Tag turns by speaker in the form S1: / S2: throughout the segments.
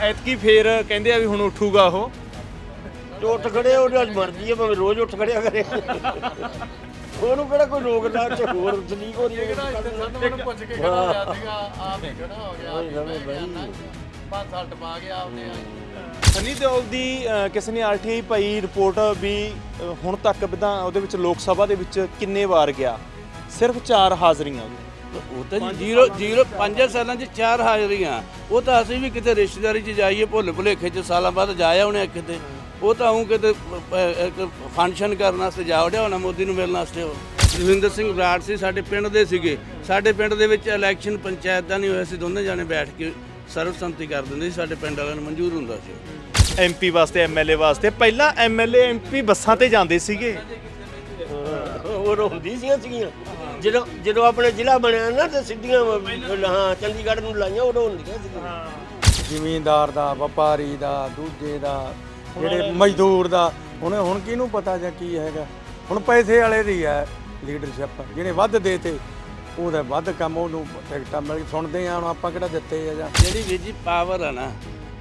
S1: ਐਤਕੀ ਫੇਰ ਕਹਿੰਦੇ ਆ ਵੀ ਹੁਣ ਉੱਠੂਗਾ ਉਹ।
S2: ਤੇ ਉੱਠ ਖੜੇ ਉਹਦੀ ਅੱਜ ਮਰਜ਼ੀ ਹੈ ਭਾਵੇਂ ਰੋਜ਼ ਉੱਠ ਖੜਿਆ ਕਰੇ। ਉਹਨੂੰ ਕਿਹੜਾ ਕੋਈ ਰੋਕਦਾ ਤੇ ਹੋਰ ਤਸਲੀਕ ਹੋ ਰਹੀ ਹੈ।
S3: ਮੈਨੂੰ ਪੁੱਛ ਕੇ ਖੜਾ ਹੋਇਆ ਸੀਗਾ ਹੀ ਖੜਾ ਹੋ ਗਿਆ
S2: ਓਏ ਰਵੇ ਬਾਈ।
S3: ਪੰਜ ਸਾਲ ਟਪਾ ਗਿਆ ਆਪਨੇ
S1: ਸਨੀ ਦਿਓਲ ਦੀ ਕਿਸੇ ਨੇ ਆਰਟੀਆਈ ਪਾਈ ਰਿਪੋਰਟ ਵੀ ਹੁਣ ਤੱਕ ਵਿਧਾਨ ਉਹਦੇ ਵਿੱਚ ਲੋਕ ਸਭਾ ਦੇ ਵਿੱਚ ਕਿੰਨੇ ਵਾਰ ਗਿਆ? ਸਿਰਫ 4 ਹਾਜ਼ਰੀਆਂ।
S4: ਉਹ ਤਾਂ ਜੀ 0 0 5 ਸਾਲਾਂ 'ਚ ਚਾਰ ਹਾਜ਼ਰੀਆਂ। ਉਹ ਤਾਂ ਅਸੀਂ ਵੀ ਕਿਤੇ ਰਿਸ਼ਤੇਦਾਰੀ 'ਚ ਜਾਈਏ ਭੁੱਲ ਭੁਲੇਖੇ 'ਚ ਸਾਲਾਂ ਬਾਅਦ ਜਾਇਆ ਉਹਨੇ ਕਿਤੇ ਉਹ ਤਾਂ ਉਹ ਕਿਤੇ ਫੰਕਸ਼ਨ ਕਰਨ ਵਾਸਤੇ ਜਾ ਵੜਿਆ ਹੋਣਾ ਮੋਦੀ ਨੂੰ ਮਿਲਣ ਵਾਸਤੇ ਉਹ। ਜਸਵਿੰਦਰ ਸਿੰਘ ਬਰਾੜ ਸੀ ਸਾਡੇ ਪਿੰਡ ਦੇ ਸੀਗੇ। ਸਾਡੇ ਪਿੰਡ ਦੇ ਵਿੱਚ ਇਲੈਕਸ਼ਨ ਪੰਚਾਇਤ ਦਾ ਨਹੀਂ ਹੋਇਆ ਸੀ ਦੋਨੇ ਜਾਣੇ ਬੈਠ ਕੇ ਸਰਵਸੰਮਤੀ ਕਰ ਦਿੰਦੇ ਸੀ ਸਾਡੇ ਪਿੰਡ ਵਾਲਿਆਂ ਨੂੰ ਮਨਜ਼ੂਰ ਹੁੰਦਾ ਸੀ ਉਹ।
S1: ਐਮਪੀ ਵਾਸਤੇ ਐਮਐਲਏ ਵਾਸਤੇ ਪਹਿਲਾਂ ਐਮਐਲਏ ਐਮਪੀ ਬੱਸਾਂ ਤੇ ਜਾਂਦੇ ਸੀਗੇ।
S2: ਹੋਰ ਹੁੰਦੀ ਸੀਆਂ ਸੀਗੀਆਂ ਜਦੋਂ ਜਦੋਂ ਆਪਣੇ ਜ਼ਿਲ੍ਹਾ ਬਣਿਆ ਨਾ ਤੇ ਸਿੱਧੀਆਂ ਹਾਂ ਚੰਡੀਗੜ੍ਹ ਨੂੰ ਲਾਈਆਂ ਉਦੋਂ ਹੁੰਦੀਆਂ ਸੀਗੀਆਂ।
S5: ਜ਼ਿਮੀਂਦਾਰ ਦਾ ਵਪਾਰੀ ਦਾ ਦੂਜੇ ਦਾ ਜਿਹੜੇ ਮਜ਼ਦੂਰ ਦਾ ਹੁਣ ਹੁਣ ਕਿਹਨੂੰ ਪਤਾ ਜਾਂ ਕੀ ਹੈਗਾ? ਹੁਣ ਪੈਸੇ ਵਾਲੇ ਦੀ ਹੈ ਲੀਡਰਸ਼ਿਪ ਜਿਹਨੇ ਵੱਧ ਦੇਤੇ ਉਹਦਾ ਵੱਧ ਕੰਮ ਉਹਨੂੰ ਟਿਕਟਾਂ ਮਿਲ ਸੁਣਦੇ ਆ ਹੁਣ ਆਪਾਂ ਕਿਹੜਾ ਦਿੱਤੇ ਆ ਜਾਂ।
S4: ਜਿਹੜੀ ਵੀਰ ਜੀ ਪਾਵਰ ਆ ਨਾ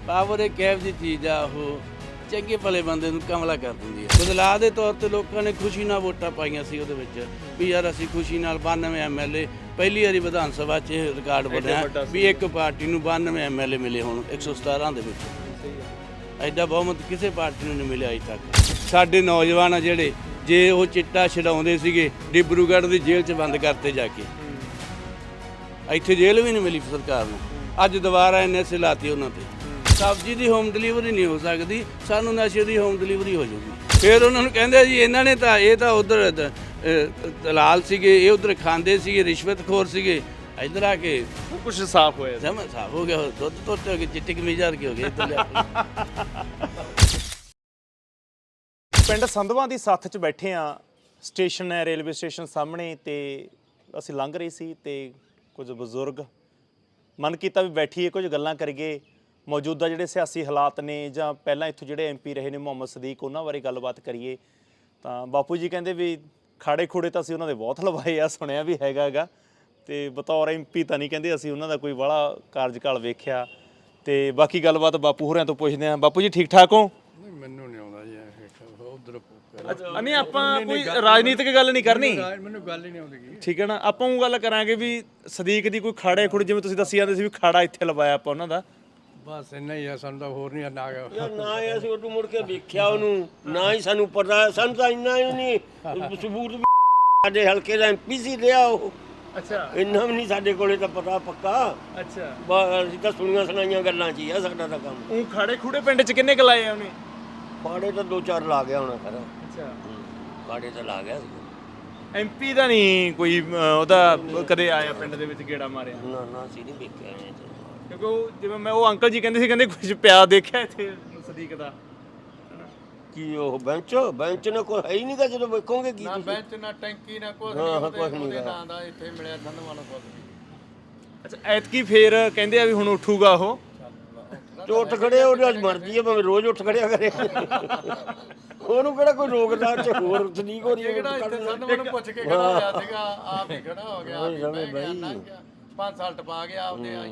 S4: ਪਾਵਰ ਇੱਕ ਇਹੋ ਜਿਹੀ ਚੀਜ਼ ਆ ਉਹ ਚੰਗੇ ਭਲੇ ਬੰਦੇ ਨੂੰ ਕਮਲਾ ਕਰ ਦਿੰਦੀ ਹੈ। ਬਦਲਾਅ ਦੇ ਤੌਰ ਤੇ ਲੋਕਾਂ ਨੇ ਖੁਸ਼ੀ ਨਾਲ ਵੋਟਾਂ ਪਾਈਆਂ ਸੀ ਉਹਦੇ ਵਿੱਚ। ਵੀ ਯਾਰ ਅਸੀਂ ਖੁਸ਼ੀ ਨਾਲ 92 ਐਮਐਲਏ ਪਹਿਲੀ ਵਾਰੀ ਵਿਧਾਨ ਸਭਾ 'ਚ ਇਹ ਰਿਕਾਰਡ ਬਣਿਆ ਵੀ ਇੱਕ ਪਾਰਟੀ ਨੂੰ 92 ਐਮਐਲਏ ਮਿਲੇ ਹੁਣ 117 ਦੇ ਵਿੱਚ। ਐਡਾ ਬਹੁਮਤ ਕਿਸੇ ਪਾਰਟੀ ਨੂੰ ਨਹੀਂ ਮਿਲਿਆ ਅਜੇ ਤੱਕ। ਸਾਡੇ ਨੌਜਵਾਨ ਆ ਜਿਹੜੇ ਜੇ ਉਹ ਚਿੱਟਾ ਛਡਾਉਂਦੇ ਸੀਗੇ ਡਿਬਰੂਗੜ੍ਹ ਦੀ ਜੇਲ੍ਹ 'ਚ ਬੰਦ ਕਰਤੇ ਜਾ ਕੇ। ਇੱਥੇ ਜੇਲ੍ਹ ਵੀ ਨਹੀਂ ਮਿਲੀ ਸਰਕਾਰ ਨੂੰ। ਅੱਜ ਦੁਬਾਰਾ ਐਨਐਸਏ ਲਾਤੀ ਉਹਨਾਂ ਤੇ। ਸਬਜ਼ੀ ਦੀ ਹੋਮ ਡਿਲੀਵਰੀ ਨਹੀਂ ਹੋ ਸਕਦੀ ਸਾਨੂੰ ਨਸ਼ੇ ਦੀ ਹੋਮ ਡਿਲੀਵਰੀ ਹੋ ਜਾਊਗੀ। ਫਿਰ ਉਹਨਾਂ ਨੂੰ ਕਹਿੰਦੇ ਜੀ ਇਹਨਾਂ ਨੇ ਤਾਂ ਇਹ ਤਾਂ ਉਧਰ ਦਲਾਲ ਸੀਗੇ ਇਹ ਉਧਰ ਖਾਂਦੇ ਸੀਗੇ ਰਿਸ਼ਵਤਖੋਰ ਸੀਗੇ ਇੱਧਰ ਆ ਕੇ
S1: ਕੁਝ ਸਾਫ਼ ਹੋਇਆ
S4: ਸਮਝ ਸਾਫ਼ ਹੋ ਗਿਆ ਦੁੱਧ ਤੋਤੇ ਹੋ ਗਏ ਚਿੱਟੇ ਕਮੀਜ਼ਾਰ ਕੇ ਹੋ ਗਏ ਇੱਧਰ ਲਿਆ ਕੇ।
S1: ਪਿੰਡ ਸੰਧਵਾਂ ਦੀ ਸੱਥ 'ਚ ਬੈਠੇ ਆ ਸਟੇਸ਼ਨ ਹੈ ਰੇਲਵੇ ਸਟੇਸ਼ਨ ਸਾਹਮਣੇ ਤੇ ਅਸੀਂ ਲੰਘ ਰਹੇ ਸੀ ਤੇ ਕੁਝ ਬਜ਼ੁਰਗ ਮਨ ਕੀਤਾ ਵੀ ਬੈਠੀਏ ਕੁਝ ਗੱਲਾਂ ਕਰੀਏ। ਮੌਜੂਦਾ ਜਿਹੜੇ ਸਿਆਸੀ ਹਾਲਾਤ ਨੇ ਜਾਂ ਪਹਿਲਾਂ ਇੱਥੋਂ ਜਿਹੜੇ ਐਮਪੀ ਰਹੇ ਨੇ ਮੁਹੰਮਦ ਸਦੀਕ ਉਹਨਾਂ ਬਾਰੇ ਗੱਲਬਾਤ ਕਰੀਏ। ਤਾਂ ਬਾਪੂ ਜੀ ਕਹਿੰਦੇ ਵੀ ਖਾੜੇ ਖੂੜੇ ਤਾਂ ਅਸੀਂ ਉਹਨਾਂ ਦੇ ਬਹੁਤ ਲਵਾਏ ਆ ਸੁਣਿਆ ਵੀ ਹੈਗਾ ਹੈਗਾ। ਤੇ ਬਤੌਰ ਐਮਪੀ ਤਾਂ ਨਹੀਂ ਕਹਿੰਦੇ ਅਸੀਂ ਉਹਨਾਂ ਦਾ ਕੋਈ ਬੜਾ ਕਾਰਜਕਾਲ ਵੇਖਿਆ। ਤੇ ਬਾਕੀ ਗੱਲਬਾਤ ਬਾਪੂ ਹੋਰਿਆਂ ਤੋਂ ਪੁੱਛਦੇ ਆਂ ਬਾਪੂ ਜੀ ਠੀਕ ਠਾਕ ਹੋ?
S3: ਨਹੀਂ ਮੈਨੂੰ ਨਹੀਂ ਆਉਂਦਾ ਜੀ ਉਧਰ
S1: ਅੱਛਾ ਨਹੀਂ ਆਪਾਂ ਕੋਈ ਰਾਜਨੀਤਿਕ ਗੱਲ ਨਹੀਂ ਕਰਨੀ?
S3: ਮੈਨੂੰ ਗੱਲ ਹੀ ਨਹੀਂ ਆਉਂਦੀ
S1: ਠੀਕ ਹੈ ਨਾ? ਆਪਾਂ ਉਹ ਗੱਲ ਕਰਾਂਗੇ ਵੀ ਸਦੀਕ ਦੀ ਕੋਈ ਖਾੜੇ ਖੁੜ ਜਿਵੇਂ ਤੁਸੀਂ ਦੱਸੀ ਜਾਂਦੇ ਸੀ ਵੀ ਖਾੜਾ ਇੱਥੇ ਲਵਾਇਆ ਆਪਾਂ ਉਹਨਾਂ ਦਾ।
S3: ਬਸ ਇੰਨਾ ਹੀ ਆ ਸਾਨੂੰ ਤਾਂ ਹੋਰ ਨਹੀਂ ਨਾ ਗਿਆ।
S2: ਯਾਰ ਨਾ ਹੀ ਅਸੀਂ ਉਹਨੂੰ ਮੁੜ ਕੇ ਵੇਖਿਆ ਉਹਨੂੰ ਨਾ ਹੀ ਸਾਨੂੰ ਪਤਾ ਸਾਨੂੰ ਤਾਂ ਇੰਨਾ ਹੀ ਨਹੀਂ ਸਬੂਤ ਵੀ ਸਾਡੇ ਹਲਕੇ ਦਾ ਐਮਪੀ ਸੀ ਰਿਹਾ ਉਹ।
S1: ਅੱਛਾ।
S2: ਇੰਨਾ ਵੀ ਨਹੀਂ ਸਾਡੇ ਕੋਲੇ ਤਾਂ ਪਤਾ ਪੱਕਾ।
S1: ਅੱਛਾ।
S2: ਬਸ ਅਸੀਂ ਤਾਂ ਸੁਣੀਆਂ ਸੁਣਾਈਆਂ ਗੱਲਾਂ 'ਚ ਹੀ ਆ ਸਾਡਾ ਤਾਂ ਕੰਮ।
S1: ਉਹ ਖਾੜੇ ਖੂੜੇ ਪਿੰਡ 'ਚ ਕਿੰਨੇ ਕੁ ਲਾਏ ਆ ਉਹਨੇ?
S2: ਪਾੜੇ ਤਾਂ ਦੋ ਚਾਰ ਲਾ ਗਿਆ ਹੋਣਾ ਖਰਾ।
S1: ਅੱਛਾ।
S2: ਪਾੜੇ ਤਾਂ ਲਾ ਗਿਆ ਸੀ।
S1: ਐਮਪੀ ਦਾ ਨਹੀਂ ਕੋਈ ਅਹ, ਉਹਦਾ ਕਦੇ ਆਇਆ ਪਿੰਡ ਦੇ ਵਿੱਚ ਗੇੜਾ ਮਾਰਿਆ?
S2: ਨਾ ਨਾ ਅਸੀਂ ਨਹੀਂ ਵੇਖਿਆ ਇਹ ਤਾਂ।
S1: ਕਿਉਂਕਿ ਉਹ ਜਿਵੇਂ ਮੈਂ ਉਹ ਅੰਕਲ ਜੀ ਕਹਿੰਦੇ ਸੀ ਕਹਿੰਦੇ ਕੁਝ ਪਿਆ ਦੇਖਿਆ ਇੱਥੇ ਸਦੀਕ ਦਾ।
S2: ਕੀ ਉਹ ਬੈਂਚ? ਬੈਂਚ ਨਾ ਕੋਈ ਹੈ ਹੀ ਨਹੀਂਗਾ ਜਦੋਂ ਵੇਖੋਗੇ ਕੀ
S3: ਨਾ
S2: ਤੁਸੀਂ।
S3: ਬੈਂਚ ਨਾ ਟੈਂਕੀ ਨਾ ਕੁਝ
S2: ਹਾਂ,
S3: ਨਹੀਂ
S2: ਹਾਂ,
S3: ਉਹਦੇ
S2: ਕੁਛ ਨੀ
S3: ਉਹਦੇ
S2: ਗਾ।
S3: ਨਾਂ ਦਾ ਇੱਥੇ ਮਿਲਿਆ ਸਾਨੂੰ ਵਾਲਾ ਕੁਝ
S1: ਅੱਛਾ ਐਤਕੀ ਫੇਰ ਕਹਿੰਦੇ ਆ ਵੀ ਹੁਣ ਉੱਠੂਗਾ ਉਹ।
S2: ਤੇ ਉੱਠ ਖੜੇ ਉਹਦੀ ਅੱਜ ਮਰਜ਼ੀ ਹੈ ਭਾਵੇਂ ਰੋਜ਼ ਉੱਠ ਖੜਿਆ ਕਰੇ। ਉਹਨੂੰ ਕਿਹੜਾ ਕੋਈ ਰੋਕਦਾ ਤੇ ਹੋਰ ਤਸਲੀਕ ਹੋ ਰਹੀ ਹੈ
S3: ਕਿਹੜਾ ਇੱਥੇ ਸਾਨੂੰ ਮੈਨੂੰ ਪੁੱਛ ਕੇ ਖੜਾ ਹੋਇਆ ਸੀਗਾ ਆਪ ਹੀ ਖੜਾ ਹੋ ਗਿਆ ਆਪ ਹੀ
S2: ਰਵੇ
S3: ਬਹਿ ਗਿਆ ਲੰਘ ਗਿਆ। ਪੰਜ ਸਾਲ ਟਪਾ ਗਿਆ ਆਪਨੇ ਆਈ।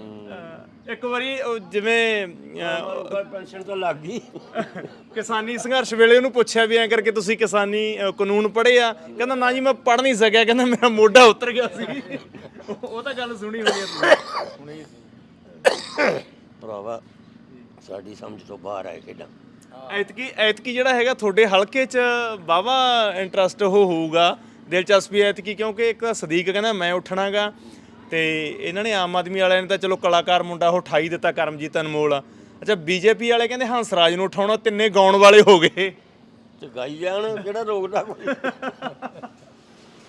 S1: ਇੱਕ ਵਾਰੀ ਉਹ ਜਿਵੇਂ ਅਹ,
S2: ਪੈਨਸ਼ਨ ਤਾਂ ਲੱਗ ਗਈ।
S1: ਕਿਸਾਨੀ ਸੰਘਰਸ਼ ਵੇਲੇ ਉਹਨੂੰ ਪੁੱਛਿਆ ਵੀ ਐਂ ਕਰਕੇ ਤੁਸੀਂ ਕਿਸਾਨੀ ਅਹ, ਕਾਨੂੰਨ ਪੜ੍ਹੇ ਆ। ਕਹਿੰਦਾ ਨਾ ਜੀ ਮੈਂ ਪੜ੍ਹ ਨਹੀਂ ਸਕਿਆ। ਕਹਿੰਦਾ ਮੇਰਾ ਮੋਢਾ ਉਤਰ ਗਿਆ ਸੀ। ਉਹ- ਤਾਂ ਗੱਲ ਸੁਣੀ ਹੋਣੀ ਆ ਤੁਸੀਂ।
S2: ਭਰਾਵਾ ਸਾਡੀ ਸਮਝ ਤੋਂ ਬਾਹਰ ਆਏ ਖੇਡਾਂ।
S1: ਐਤਕੀ ਐਤਕੀ ਜਿਹੜਾ ਹੈਗਾ ਤੁਹਾਡੇ ਹਲਕੇ 'ਚ ਵਾਵਾ ਇੰਟਰਸਟ ਉਹ ਹੋਊਗਾ। ਦਿਲਚਸਪੀ ਐਤਕੀ ਕਿਉਂਕਿ ਇੱਕ ਸਦੀਕ ਕਹਿੰਦਾ ਮੈਂ ਉੱਠਣਾਗਾ। ਤੇ ਇਹਨਾਂ ਨੇ ਆਮ ਆਦਮੀ ਵਾਲਿਆਂ ਨੇ ਤਾਂ ਚਲੋ ਕਲਾਕਾਰ ਮੁੰਡਾ ਉਹ 28 ਦਿੱਤਾ ਕਰਮਜੀਤ ਅਨਮੋਲ। ਅੱਛਾ ਬੀਜੇਪੀ ਵਾਲੇ ਕਹਿੰਦੇ ਹੰਸਰਾਜ ਨੂੰ ਉਠਾਉਣਾ ਤਿੰਨੇ ਗਾਉਣ ਵਾਲੇ ਹੋ ਗਏ।
S2: ਤੇ ਗਾਈ ਜਾਣ ਕਿਹੜਾ ਰੋਕਦਾ ਕੋਈ?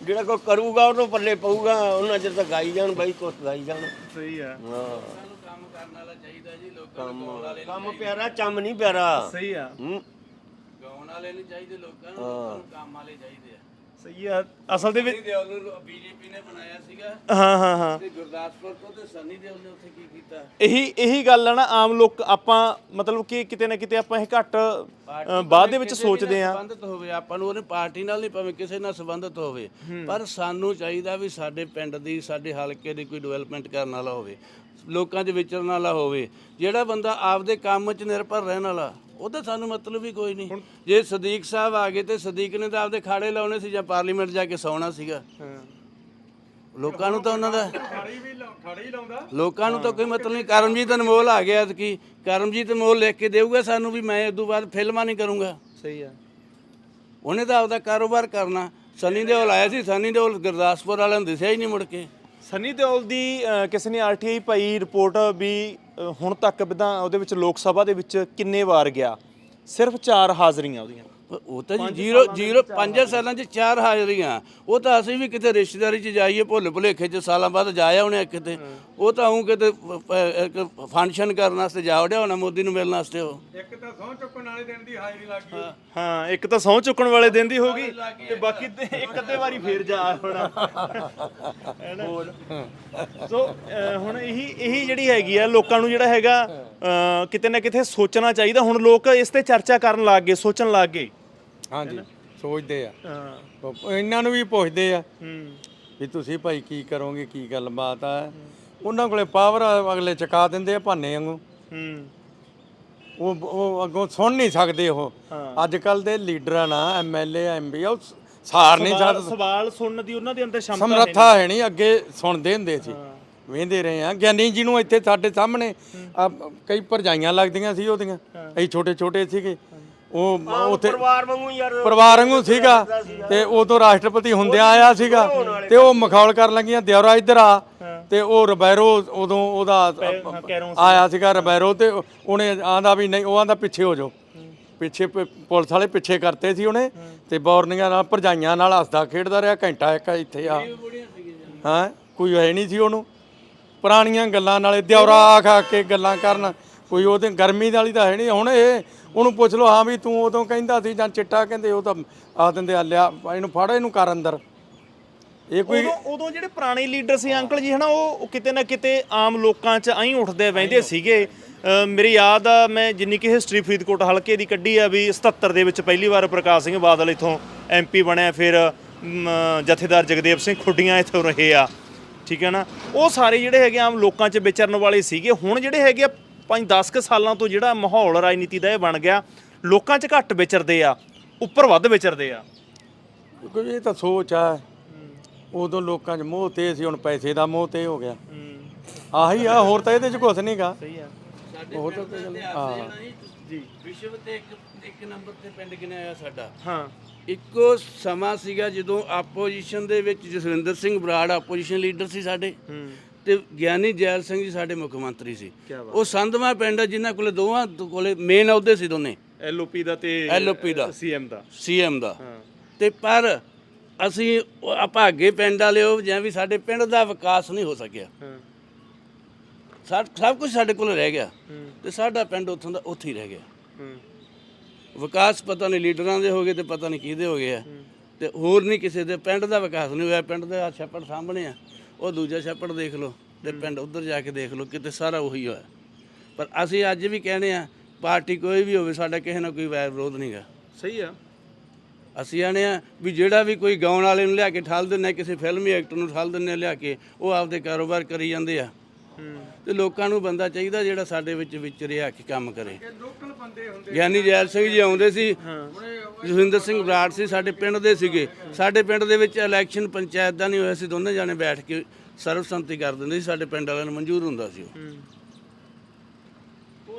S2: ਜਿਹੜਾ ਕੋਈ ਕਰੂਗਾ ਉਹਨੂੰ ਪੱਲੇ ਪਊਗਾ ਉਹਨਾਂ ਚਿਰ ਤਾਂ ਗਾਈ ਜਾਣ ਬਾਈ ਕੁਛ ਗਾਈ ਜਾਣ।
S1: ਸਹੀ ਆ।
S2: ਹਾਂ।
S4: ਕੰਮ ਕਰਨ ਵਾਲਾ ਚਾਹੀਦਾ ਜੀ ਲੋਕਾਂ ਨੂੰ
S2: ਕੰਮ ਕੰਮ ਪਿਆਰਾ ਚੰਮ ਨਹੀਂ ਪਿਆਰਾ।
S1: ਸਹੀ ਆ।
S2: ਹੂੰ।
S4: ਗਾਉਣ ਵਾਲੇ ਨਹੀਂ ਚਾਹੀਦੇ ਲੋਕਾਂ ਨੂੰ ਲੋਕਾਂ ਨੂੰ ਕੰਮ ਵਾਲੇ ਚਾਹੀਦੇ ਆ।
S1: ਸਹੀ ਆ। ਅਸਲ ਦੇ ਵਿੱਚ
S4: ਦਿਓਲ ਨੂੰ ਬੀਜੇਪੀ ਨੇ ਬਣਾਇਆ ਸੀਗਾ।
S1: ਹਾਂ ਹਾਂ ਹਾਂ।
S4: ਤੇ ਗੁਰਦਾਸਪੁਰ ਤੋਂ ਤੇ ਸਨੀ ਦਿਓਲ ਨੇ ਉੱਥੇ ਕੀ ਕੀਤਾ?
S1: ਇਹੀ ਇਹੀ ਗੱਲ ਆ ਨਾ ਆਮ ਲੋਕ ਆਪਾਂ ਮਤਲਬ ਕਿ ਕਿਤੇ ਨਾ ਕਿਤੇ ਆਪਾਂ ਇਹ ਘੱਟ ਅ, ਬਾਅਦ ਦੇ ਵਿੱਚ
S4: ਕਿਸੇ ਵੀ ਨਾਲ
S1: ਸੋਚਦੇ ਆ।
S4: ਸੰਬੰਧਿਤ ਹੋਵੇ ਆਪਾਂ ਨੂੰ ਉਹਨੇ ਪਾਰਟੀ ਨਾਲ ਨਹੀਂ ਭਾਵੇਂ ਕਿਸੇ ਨਾਲ ਸੰਬੰਧਿਤ ਹੋਵੇ। ਪਰ ਸਾਨੂੰ ਚਾਹੀਦਾ ਵੀ ਸਾਡੇ ਪਿੰਡ ਦੀ ਸਾਡੇ ਹਲਕੇ ਦੀ ਕੋਈ ਡਿਵੈਲਪਮੈਂਟ ਕਰਨ ਵਾਲਾ ਹੋਵੇ। ਲੋਕਾਂ 'ਚ ਵਿਚਰਨ ਵਾਲਾ ਹੋਵੇ। ਜਿਹੜਾ ਬੰਦਾ ਆਪਦੇ ਕੰਮ 'ਚ ਨਿਰਭਰ ਰਹਿਣ ਵਾਲਾ ਉਹਦਾ ਸਾਨੂੰ ਮਤਲਬ ਹੀ ਕੋਈ ਨਹੀਂ। ਜੇ ਸਦੀਕ ਸਾਹਿਬ ਆ ਗਏ ਤੇ ਸਦੀਕ ਨੇ ਤਾਂ ਆਪਦੇ ਖਾੜੇ ਲਾਉਣੇ ਸੀ ਜਾਂ ਪਾਰਲੀਮੈਂਟ ਜਾ ਕੇ ਸੌਣਾ ਸੀਗਾ। ਲੋਕਾਂ ਨੂੰ ਤਾਂ ਉਹਨਾਂ ਦਾ ਲੋਕਾਂ ਨੂੰ ਤਾਂ ਕੋਈ ਮਤਲਬ ਨਹੀਂ। ਕਰਮਜੀਤ ਅਨਮੋਲ ਆ ਗਿਆ ਕਿ ਕਰਮਜੀਤ ਅਨਮੋਲ ਲਿਖ ਕੇ ਦੇਊਗਾ ਸਾਨੂੰ ਵੀ ਮੈਂ ਤੋਂ ਬਾਅਦ ਫਿਲਮਾਂ ਨਹੀਂ ਕਰੂੰਗਾ।
S1: ਸਹੀ ਆ।
S4: ਉਹਨੇ ਤਾਂ ਆਪਦਾ ਕਾਰੋਬਾਰ ਕਰਨਾ। ਸਨੀ ਦਿਓਲ ਆਇਆ ਸੀ। ਸਨੀ ਦਿਓਲ ਗੁਰਦਾਸਪੁਰ ਵਾਲਿਆਂ ਨੂੰ ਦਿਸਿਆ ਹੀ ਨਹੀਂ ਮੁੜ ਕੇ।
S1: ਸਨੀ ਦਿਓਲ ਦੀ ਕਿਸੇ ਨੇ ਆਰਟੀਆਈ ਪਾਈ ਰਿਪੋਰਟ ਵੀ ਹੁਣ ਤੱਕ ਵਿਧਾ ਉਹਦੇ ਵਿੱਚ ਲੋਕ ਸਭਾ ਦੇ ਵਿੱਚ ਕਿੰਨੇ ਵਾਰ ਗਿਆ? ਸਿਰਫ 4 ਹਾਜ਼ਰੀਆਂ ਉਹਦੀਆਂ।
S4: ਉਹ ਤਾਂ ਜੀ ਜ਼ੀਰੋ ਜ਼ੀਰੋ ਪੰਜ ਸਾਲਾਂ 'ਚ ਚਾਰ ਹਾਜ਼ਰੀਆਂ। ਉਹ ਤਾਂ ਅਸੀਂ ਵੀ ਕਿਤੇ ਰਿਸ਼ਤੇਦਾਰੀ 'ਚ ਜਾਈਏ ਭੁੱਲ ਭੁਲੇਖੇ 'ਚ ਸਾਲਾਂ ਬਾਅਦ ਜਾਇਆ ਉਹਨੇ ਕਿਤੇ ਉਹ ਤਾਂ ਉਹ ਕਿਤੇ ਫੰਕਸ਼ਨ ਕਰਨ ਵਾਸਤੇ ਜਾ ਵੜਿਆ ਹੋਣਾ ਮੋਦੀ ਨੂੰ ਮਿਲਣ ਵਾਸਤੇ ਉਹ।
S5: ਇੱਕ ਤਾਂ ਸਹੁੰ ਚੁੱਕਣ ਵਾਲੇ ਦਿਨ ਦੀ ਹਾਜ਼ਰੀ ਲੱਗ ਗਈ।
S1: ਹਾਂ ਇੱਕ ਤਾਂ ਸਹੁੰ ਚੁੱਕਣ ਵਾਲੇ ਦਿਨ ਦੀ ਹੋਗੀ ਤੇ ਬਾਕੀ ਤੇ ਇੱਕ ਅੱਧੇ ਵਾਰੀ ਫੇਰ ਜਾ ਹੋਣਾ ਸੋ ਹੁਣ ਇਹੀ ਇਹੀ ਜਿਹੜੀ ਹੈਗੀ ਆ ਲੋਕਾਂ ਨੂੰ ਜਿਹੜਾ ਹੈਗਾ ਕਿਤੇ ਨਾ ਕਿਤੇ ਸੋਚਣਾ ਚਾਹੀਦਾ। ਹੁਣ ਲੋਕ ਇਸ ਤੇ ਚਰਚਾ ਕਰਨ ਲੱਗ ਗਏ ਸੋਚਣ ਲੱਗ ਗਏ।
S5: ਹਾਂਜੀ ਸੋਚਦੇ ਆ।
S1: ਹਾਂ।
S5: ਉਹ ਇਹਨਾਂ ਨੂੰ ਵੀ ਪੁੱਛਦੇ ਆ
S1: ਹੂੰ।
S5: ਵੀ ਤੁਸੀਂ ਭਾਈ ਕੀ ਕਰੋਗੇ ਕੀ ਗੱਲਬਾਤ ਆ? ਉਹਨਾਂ ਕੋਲੇ ਪਾਵਰ ਅਗਲੇ ਚਕਾ ਦਿੰਦੇ ਆ ਭਾਨੇ ਵਾਂਗੂ।
S1: ਹੂੰ।
S5: ਉਹ ਉਹ ਅੱਗੋਂ ਸੁਣ ਨਹੀਂ ਸਕਦੇ ਉਹ। ਅੱਜ ਕੱਲ ਦੇ ਲੀਡਰਾਂ ਨਾ ਐਮਐਲਏ ਐਮਪੀ ਉਹ ਸਾਰ ਨਹੀਂ
S1: ਸਵਾਲ-
S5: ਸਕਦੇ
S1: ਸਵਾਲ ਸੁਣਨ ਦੀ ਉਹਨਾਂ ਦੇ ਅੰਦਰ ਸ਼ਮਤਾ
S5: ਸਮਰੱਥਾ ਹੈ ਨਹੀਂ ਅੱਗੇ ਸੁਣਦੇ ਹੁੰਦੇ ਸੀ। ਵੇਂਦੇ ਰਹੇ ਆ। ਗਿਆਨੀ ਜੀ ਨੂੰ ਇੱਥੇ ਸਾਡੇ ਸਾਹਮਣੇ ਆ, ਕਈ ਭਰਜਾਈਆਂ ਲੱਗਦੀਆਂ ਸੀ ਉਹਦੀਆਂ। ਅਸੀਂ ਛੋਟੇ ਛੋਟੇ ਸੀਗੇ ਉਹ ਉੱਥੇ
S2: ਪਰਿਵਾਰ ਵਾਂਗੂ ਯਾਰ
S5: ਪਰਿਵਾਰ ਵਾਂਗੂ ਸੀਗਾ। ਤੇ ਉਦੋਂ ਰਾਸ਼ਟਰਪਤੀ ਹੁੰਦਿਆਂ ਆਇਆ ਸੀਗਾ। ਤੇ ਉਹ ਮਖੌਲ ਕਰਨ ਲੱਗੀਆਂ ਦਿਉਰਾ ਇੱਧਰ ਆ। ਤੇ ਉਹ ਰਬੈਰੋ ਉਦੋਂ ਉਹਦਾ
S1: ਕੈਰੋਂ
S5: ਆਇਆ ਸੀਗਾ ਰਬੈਰੋ ਤੇ ਉਹਨੇ ਆਂਦਾ ਵੀ ਨਹੀਂ ਉਹ ਆਂਦਾ ਪਿੱਛੇ ਹੋ ਜਾਓ। ਪਿੱਛੇ ਪ- ਪੁਲਿਸ ਵਾਲੇ ਪਿੱਛੇ ਕਰਤੇ ਸੀ ਉਹਨੇ। ਤੇ ਬੌਰਨੀਆਂ ਨਾਲ ਭਰਜਾਈਆਂ ਨਾਲ ਹੱਸਦਾ ਖੇਡਦਾ ਰਿਹਾ ਘੰਟਾ ਇੱਕ ਇੱਥੇ ਆ। ਹਾਂ? ਕੋਈ ਹੈ ਨਹੀਂ ਸੀ ਉਹਨੂੰ। ਪੁਰਾਣੀਆਂ ਗੱਲਾਂ ਨਾਲੇ ਦਿਉਰਾ ਆ ਖਾ ਕੇ ਗੱਲਾਂ ਕਰਨ। ਕੋਈ ਉਹਦੇ ਗਰਮੀ ਵਾਲੀ ਤਾਂ ਹੈ ਨਹੀਂ। ਹੁਣ ਇਹ, ਉਹਨੂੰ ਪੁੱਛ ਲਓ, ਹਾਂ ਵੀ ਤੂੰ ਉਦੋਂ ਕਹਿੰਦਾ ਸੀ ਜਾਂ ਚਿੱਟਾ ਕਹਿੰਦੇ, ਉਹ ਤਾਂ ਆ ਦਿੰਦੇ ਆ, ਲਿਆ, ਇਹਨੂੰ ਫੜ ਇਹਨੂੰ ਕਰ ਅੰਦਰ। ਇਹ ਕੋਈ
S1: ਉਦੋਂ ਉਦੋਂ ਜਿਹੜੇ ਪੁਰਾਣੇ ਲੀਡਰ ਸੀ ਅੰਕਲ ਜੀ, ਹਨਾ, ਉਹ ਉਹ ਕਿਤੇ ਨਾ ਕਿਤੇ ਆਮ ਲੋਕਾਂ 'ਚ ਐਂ ਉੱਠਦੇ ਬੈਂਦੇ ਸੀਗੇ। ਮੇਰੀ ਯਾਦ ਆ, ਮੈਂ ਜਿੰਨੀ ਕਿ ਹਿਸਟਰੀ ਫਰੀਦਕੋਟ ਹਲਕੇ ਦੀ ਕੱਢੀ ਆ ਵੀ 77 ਦੇ ਵਿੱਚ ਪਹਿਲੀ ਵਾਰ ਪ੍ਰਕਾਸ਼ ਸਿੰਘ ਬਾਦਲ ਇਥੋਂ ਐਮਪੀ ਬਣਿਆ, ਫਿਰ ਜਥੇਦਾਰ ਜਗਦੇਵ ਸਿੰਘ ਖੁੱਡੀਆਂ ਇੱਥੋਂ ਰਹੇ ਆ। ਠੀਕ ਹੈ ਨਾ? ਉਹ ਸਾਰੇ ਜਿਹੜੇ ਹੈਗੇ ਆਮ ਲੋਕਾਂ 'ਚ ਵਿਚਰਨ ਵਾਲੇ ਸੀਗੇ ਹੁਣ ਜਿਹੜੇ ਹੈਗੇ ਆ 5-10 ਕੁ ਸਾਲਾਂ ਤੋਂ ਜਿਹੜਾ ਮਾਹੌਲ ਰਾਜਨੀਤੀ ਦਾ ਇਹ ਬਣ ਗਿਆ ਲੋਕਾਂ 'ਚ ਘੱਟ ਵਿਚਰਦੇ ਆ ਉੱਪਰ ਵੱਧ ਵਿਚਰਦੇ ਆ।
S5: ਕੋਈ ਇਹ ਤਾਂ ਸੋਚ ਆ। ਉਦੋਂ ਲੋਕਾਂ 'ਚ ਮੋਹ ਤੇ ਸੀ ਹੁਣ ਪੈਸੇ ਦਾ ਮੋਹ ਤੇ ਹੋ ਗਿਆ। ਆਹੀ ਆ ਹੋਰ ਤਾਂ ਇਹਦੇ 'ਚ ਕੁਝ ਨਹੀਂਗਾ
S1: ਸਹੀ ਆ।
S4: ਸਾਡੇ ਪਿੰਡ ਦਾ ਇਤਿਹਾਸ ਜਿਹੜਾ ਜੀ। ਜੀ। ਵਿਸ਼ਵ ਤੇ ਇੱਕ ਇੱਕ ਨੰਬਰ ਤੇ ਪਿੰਡ ਕਿਨੇ ਆਇਆ ਸਾਡਾ?
S1: ਹਾਂ।
S4: ਇੱਕੋ ਸਮਾਂ ਸੀਗਾ ਜਦੋਂ ਆਪੋਜੀਸ਼ਨ ਦੇ ਵਿੱਚ ਜਸਵਿੰਦਰ ਸਿੰਘ ਬਰਾੜ ਆਪੋਜੀਸ਼ਨ ਲੀਡਰ ਸੀ ਸਾਡੇ ਤੇ ਗਿਆਨੀ ਜੈਲ ਸਿੰਘ ਜੀ ਸਾਡੇ ਮੁੱਖ ਮੰਤਰੀ ਸੀ। ਉਹ ਸੰਧਵਾ ਪਿੰਡ ਜਿਨ੍ਹਾਂ ਕੋਲੇ ਦੋਵਾਂ ਕੋਲੇ ਮੇਨ ਅਹੁਦੇ ਸੀ ਦੋਨੇ।
S1: ਐਲਓਪੀ ਦਾ ਤੇ
S4: LOP ਦਾ।
S1: ਸੀਐਮ ਦਾ।
S4: ਸੀਐਮ ਦਾ। ਤੇ ਪਰ ਅਸੀਂ ਅਭਾਗੇ ਪਿੰਡ ਵਾਲੇ ਉਹ ਜਾਂ ਵੀ ਸਾਡੇ ਪਿੰਡ ਦਾ ਵਿਕਾਸ ਨਹੀਂ ਹੋ ਸਕਿਆ। ਸਭ ਕੁਝ ਸਾਡੇ ਕੋਲ ਰਹਿ ਗਿਆ। ਤੇ ਸਾਡਾ ਪਿੰਡ ਉੱਥੋਂ ਦਾ ਉੱਥੇ ਹੀ ਰਹਿ ਗਿਆ।
S1: ਹੂੰ।
S4: ਵਿਕਾਸ ਪਤਾ ਨਹੀਂ ਲੀਡਰਾਂ ਦੇ ਹੋ ਗਏ ਤੇ ਪਤਾ ਨਹੀਂ ਕਿਹਦੇ ਹੋ ਗਏ ਆ। ਤੇ ਹੋਰ ਨਹੀਂ ਕਿਸੇ ਦੇ ਪਿੰਡ ਦਾ ਵਿਕਾਸ ਨਹੀਂ ਹੋਇਆ ਪਿੰਡ ਦੇ ਆ ਛੱਪੜ ਸਾਹਮਣੇ ਆ। ਉਹ ਦੂਜਾ ਛੱਪੜ ਦੇਖ ਲਓ ਤੇ ਪਿੰਡ ਉਧਰ ਜਾ ਕੇ ਦੇਖ ਲਓ ਕਿਤੇ ਸਾਰਾ ਉਹੀ ਹੋਇਆ। ਪਰ ਅਸੀਂ ਅੱਜ ਵੀ ਕਹਿੰਦੇ ਆ ਪਾਰਟੀ ਕੋਈ ਵੀ ਹੋਵੇ ਸਾਡਾ ਕਿਸੇ ਨਾਲ ਕੋਈ ਵੈਰ ਵਿਰੋਧ ਨਹੀਂਗਾ
S1: ਸਹੀ ਆ।
S4: ਅਸੀਂ ਆਣੇ ਆ ਵੀ ਜਿਹੜਾ ਵੀ ਕੋਈ ਗਾਉਣ ਵਾਲੇ ਨੂੰ ਲਿਆ ਕੇ ਠਾਲ ਦਿੰਦੇ ਆ ਕਿਸੇ ਫਿਲਮੀ ਐਕਟਰ ਨੂੰ ਠਾਲ ਦਿੰਦੇ ਆ ਲਿਆ ਕੇ ਉਹ ਆਪਦੇ ਕਾਰੋਬਾਰ ਕਰੀ ਜਾਂਦੇ ਆ। ਤੇ ਲੋਕਾਂ ਨੂੰ ਬੰਦਾ ਚਾਹੀਦਾ ਜਿਹੜਾ ਸਾਡੇ ਵਿੱਚ ਵਿਚਰਿਆ ਕੇ ਕੰਮ ਕਰੇ।
S5: ਲੋਕਲ ਬੰਦੇ ਹੁੰਦੇ
S4: ਗਿਆਨੀ ਜੈਲ ਸਿੰਘ ਜੀ ਆਉਂਦੇ ਸੀ ਜਸਵਿੰਦਰ ਸਿੰਘ ਬਰਾੜ ਸੀ ਸਾਡੇ ਪਿੰਡ ਦੇ ਸੀਗੇ। ਸਾਡੇ ਪਿੰਡ ਦੇ ਵਿੱਚ ਇਲੈਕਸ਼ਨ ਪੰਚਾਇਤ ਦਾ ਨਹੀਂ ਹੋਇਆ ਸੀ ਦੋਨੇ ਜਾਣੇ ਬੈਠ ਕੇ ਸਰਬਸੰਮਤੀ ਕਰ ਦਿੰਦੇ ਸੀ ਸਾਡੇ ਪਿੰਡ ਵਾਲਿਆਂ ਨੂੰ ਮਨਜ਼ੂਰ ਹੁੰਦਾ ਸੀ ਉਹ।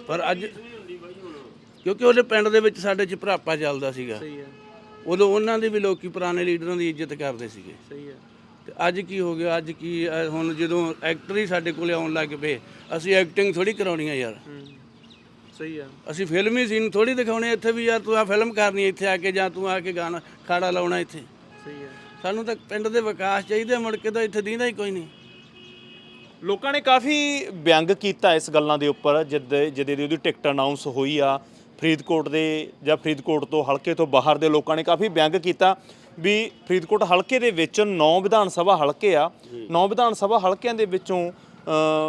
S4: ਪਰ ਅੱਜ ਕਿਉਂਕਿ ਉਹਦੇ ਪਿੰਡ ਦੇ ਵਿੱਚ ਸਾਡੇ ਚ ਭਰਾਪਾ ਚੱਲਦਾ ਸੀਗਾ।
S1: ਸਹੀ ਆ
S4: ਉਦੋਂ ਉਹਨਾਂ ਦੇ ਵੀ ਲੋਕੀ ਪੁਰਾਣੇ ਲੀਡਰਾਂ ਦੀ ਇੱਜ਼ਤ ਕਰਦੇ ਸੀਗੇ।
S1: ਸਹੀ ਆ
S4: ਤੇ ਅੱਜ ਕੀ ਹੋ ਗਿਆ ਅੱਜ ਕੀ ਹੁਣ ਜਦੋਂ ਐਕਟਰ ਹੀ ਸਾਡੇ ਕੋਲੇ ਆਉਣ ਲੱਗ ਪਏ ਅਸੀਂ ਐਕਟਿੰਗ ਥੋੜੀ ਕਰਾਉਣੀ ਆ ਯਾਰ।
S1: ਸਹੀ ਆ।
S4: ਅਸੀਂ ਫਿਲਮੀ ਸੀਨ ਥੋੜੀ ਦਿਖਾਉਣੇ ਇੱਥੇ ਵੀ ਯਾਰ ਤੂੰ ਆ ਫਿਲਮ ਕਰਨੀ ਹੈ ਇੱਥੇ ਆ ਕੇ ਜਾਂ ਤੂੰ ਆ ਕੇ ਗਾਣਾ ਖਾੜਾ ਲਾਉਣਾ ਇੱਥੇ।
S1: ਸਹੀ ਆ।
S4: ਸਾਨੂੰ ਤਾਂ ਪਿੰਡ ਦੇ ਵਿਕਾਸ ਚਾਹੀਦੇ ਮੁੜ ਕੇ ਤਾਂ ਇੱਥੇ ਦੀਂਦਾ ਹੀ ਕੋਈ ਨਹੀਂ।
S1: ਲੋਕਾਂ ਨੇ ਕਾਫੀ ਵਿਅੰਗ ਕੀਤਾ ਇਸ ਗੱਲਾਂ ਦੇ ਉੱਪਰ ਜਦ ਜਦੇ ਦੀ ਉਹਦੀ ਟਿਕਟ ਅਨਾਉਂਸ ਹੋਈ ਆ ਫਰੀਦਕੋਟ ਦੇ ਜਾਂ ਫਰੀਦਕੋਟ ਤੋਂ ਹਲਕੇ ਤੋਂ ਬਾਹਰ ਦੇ ਲੋਕਾਂ ਨੇ ਕਾਫੀ ਵਿਅੰਗ ਕੀਤਾ। ਵੀ ਫਰੀਦਕੋਟ ਹਲਕੇ ਦੇ ਵਿੱਚ 9 ਵਿਧਾਨ ਸਭਾ ਹਲਕੇ ਆ। 9 ਵਿਧਾਨ ਸਭਾ ਹਲਕਿਆਂ ਦੇ ਵਿੱਚੋਂ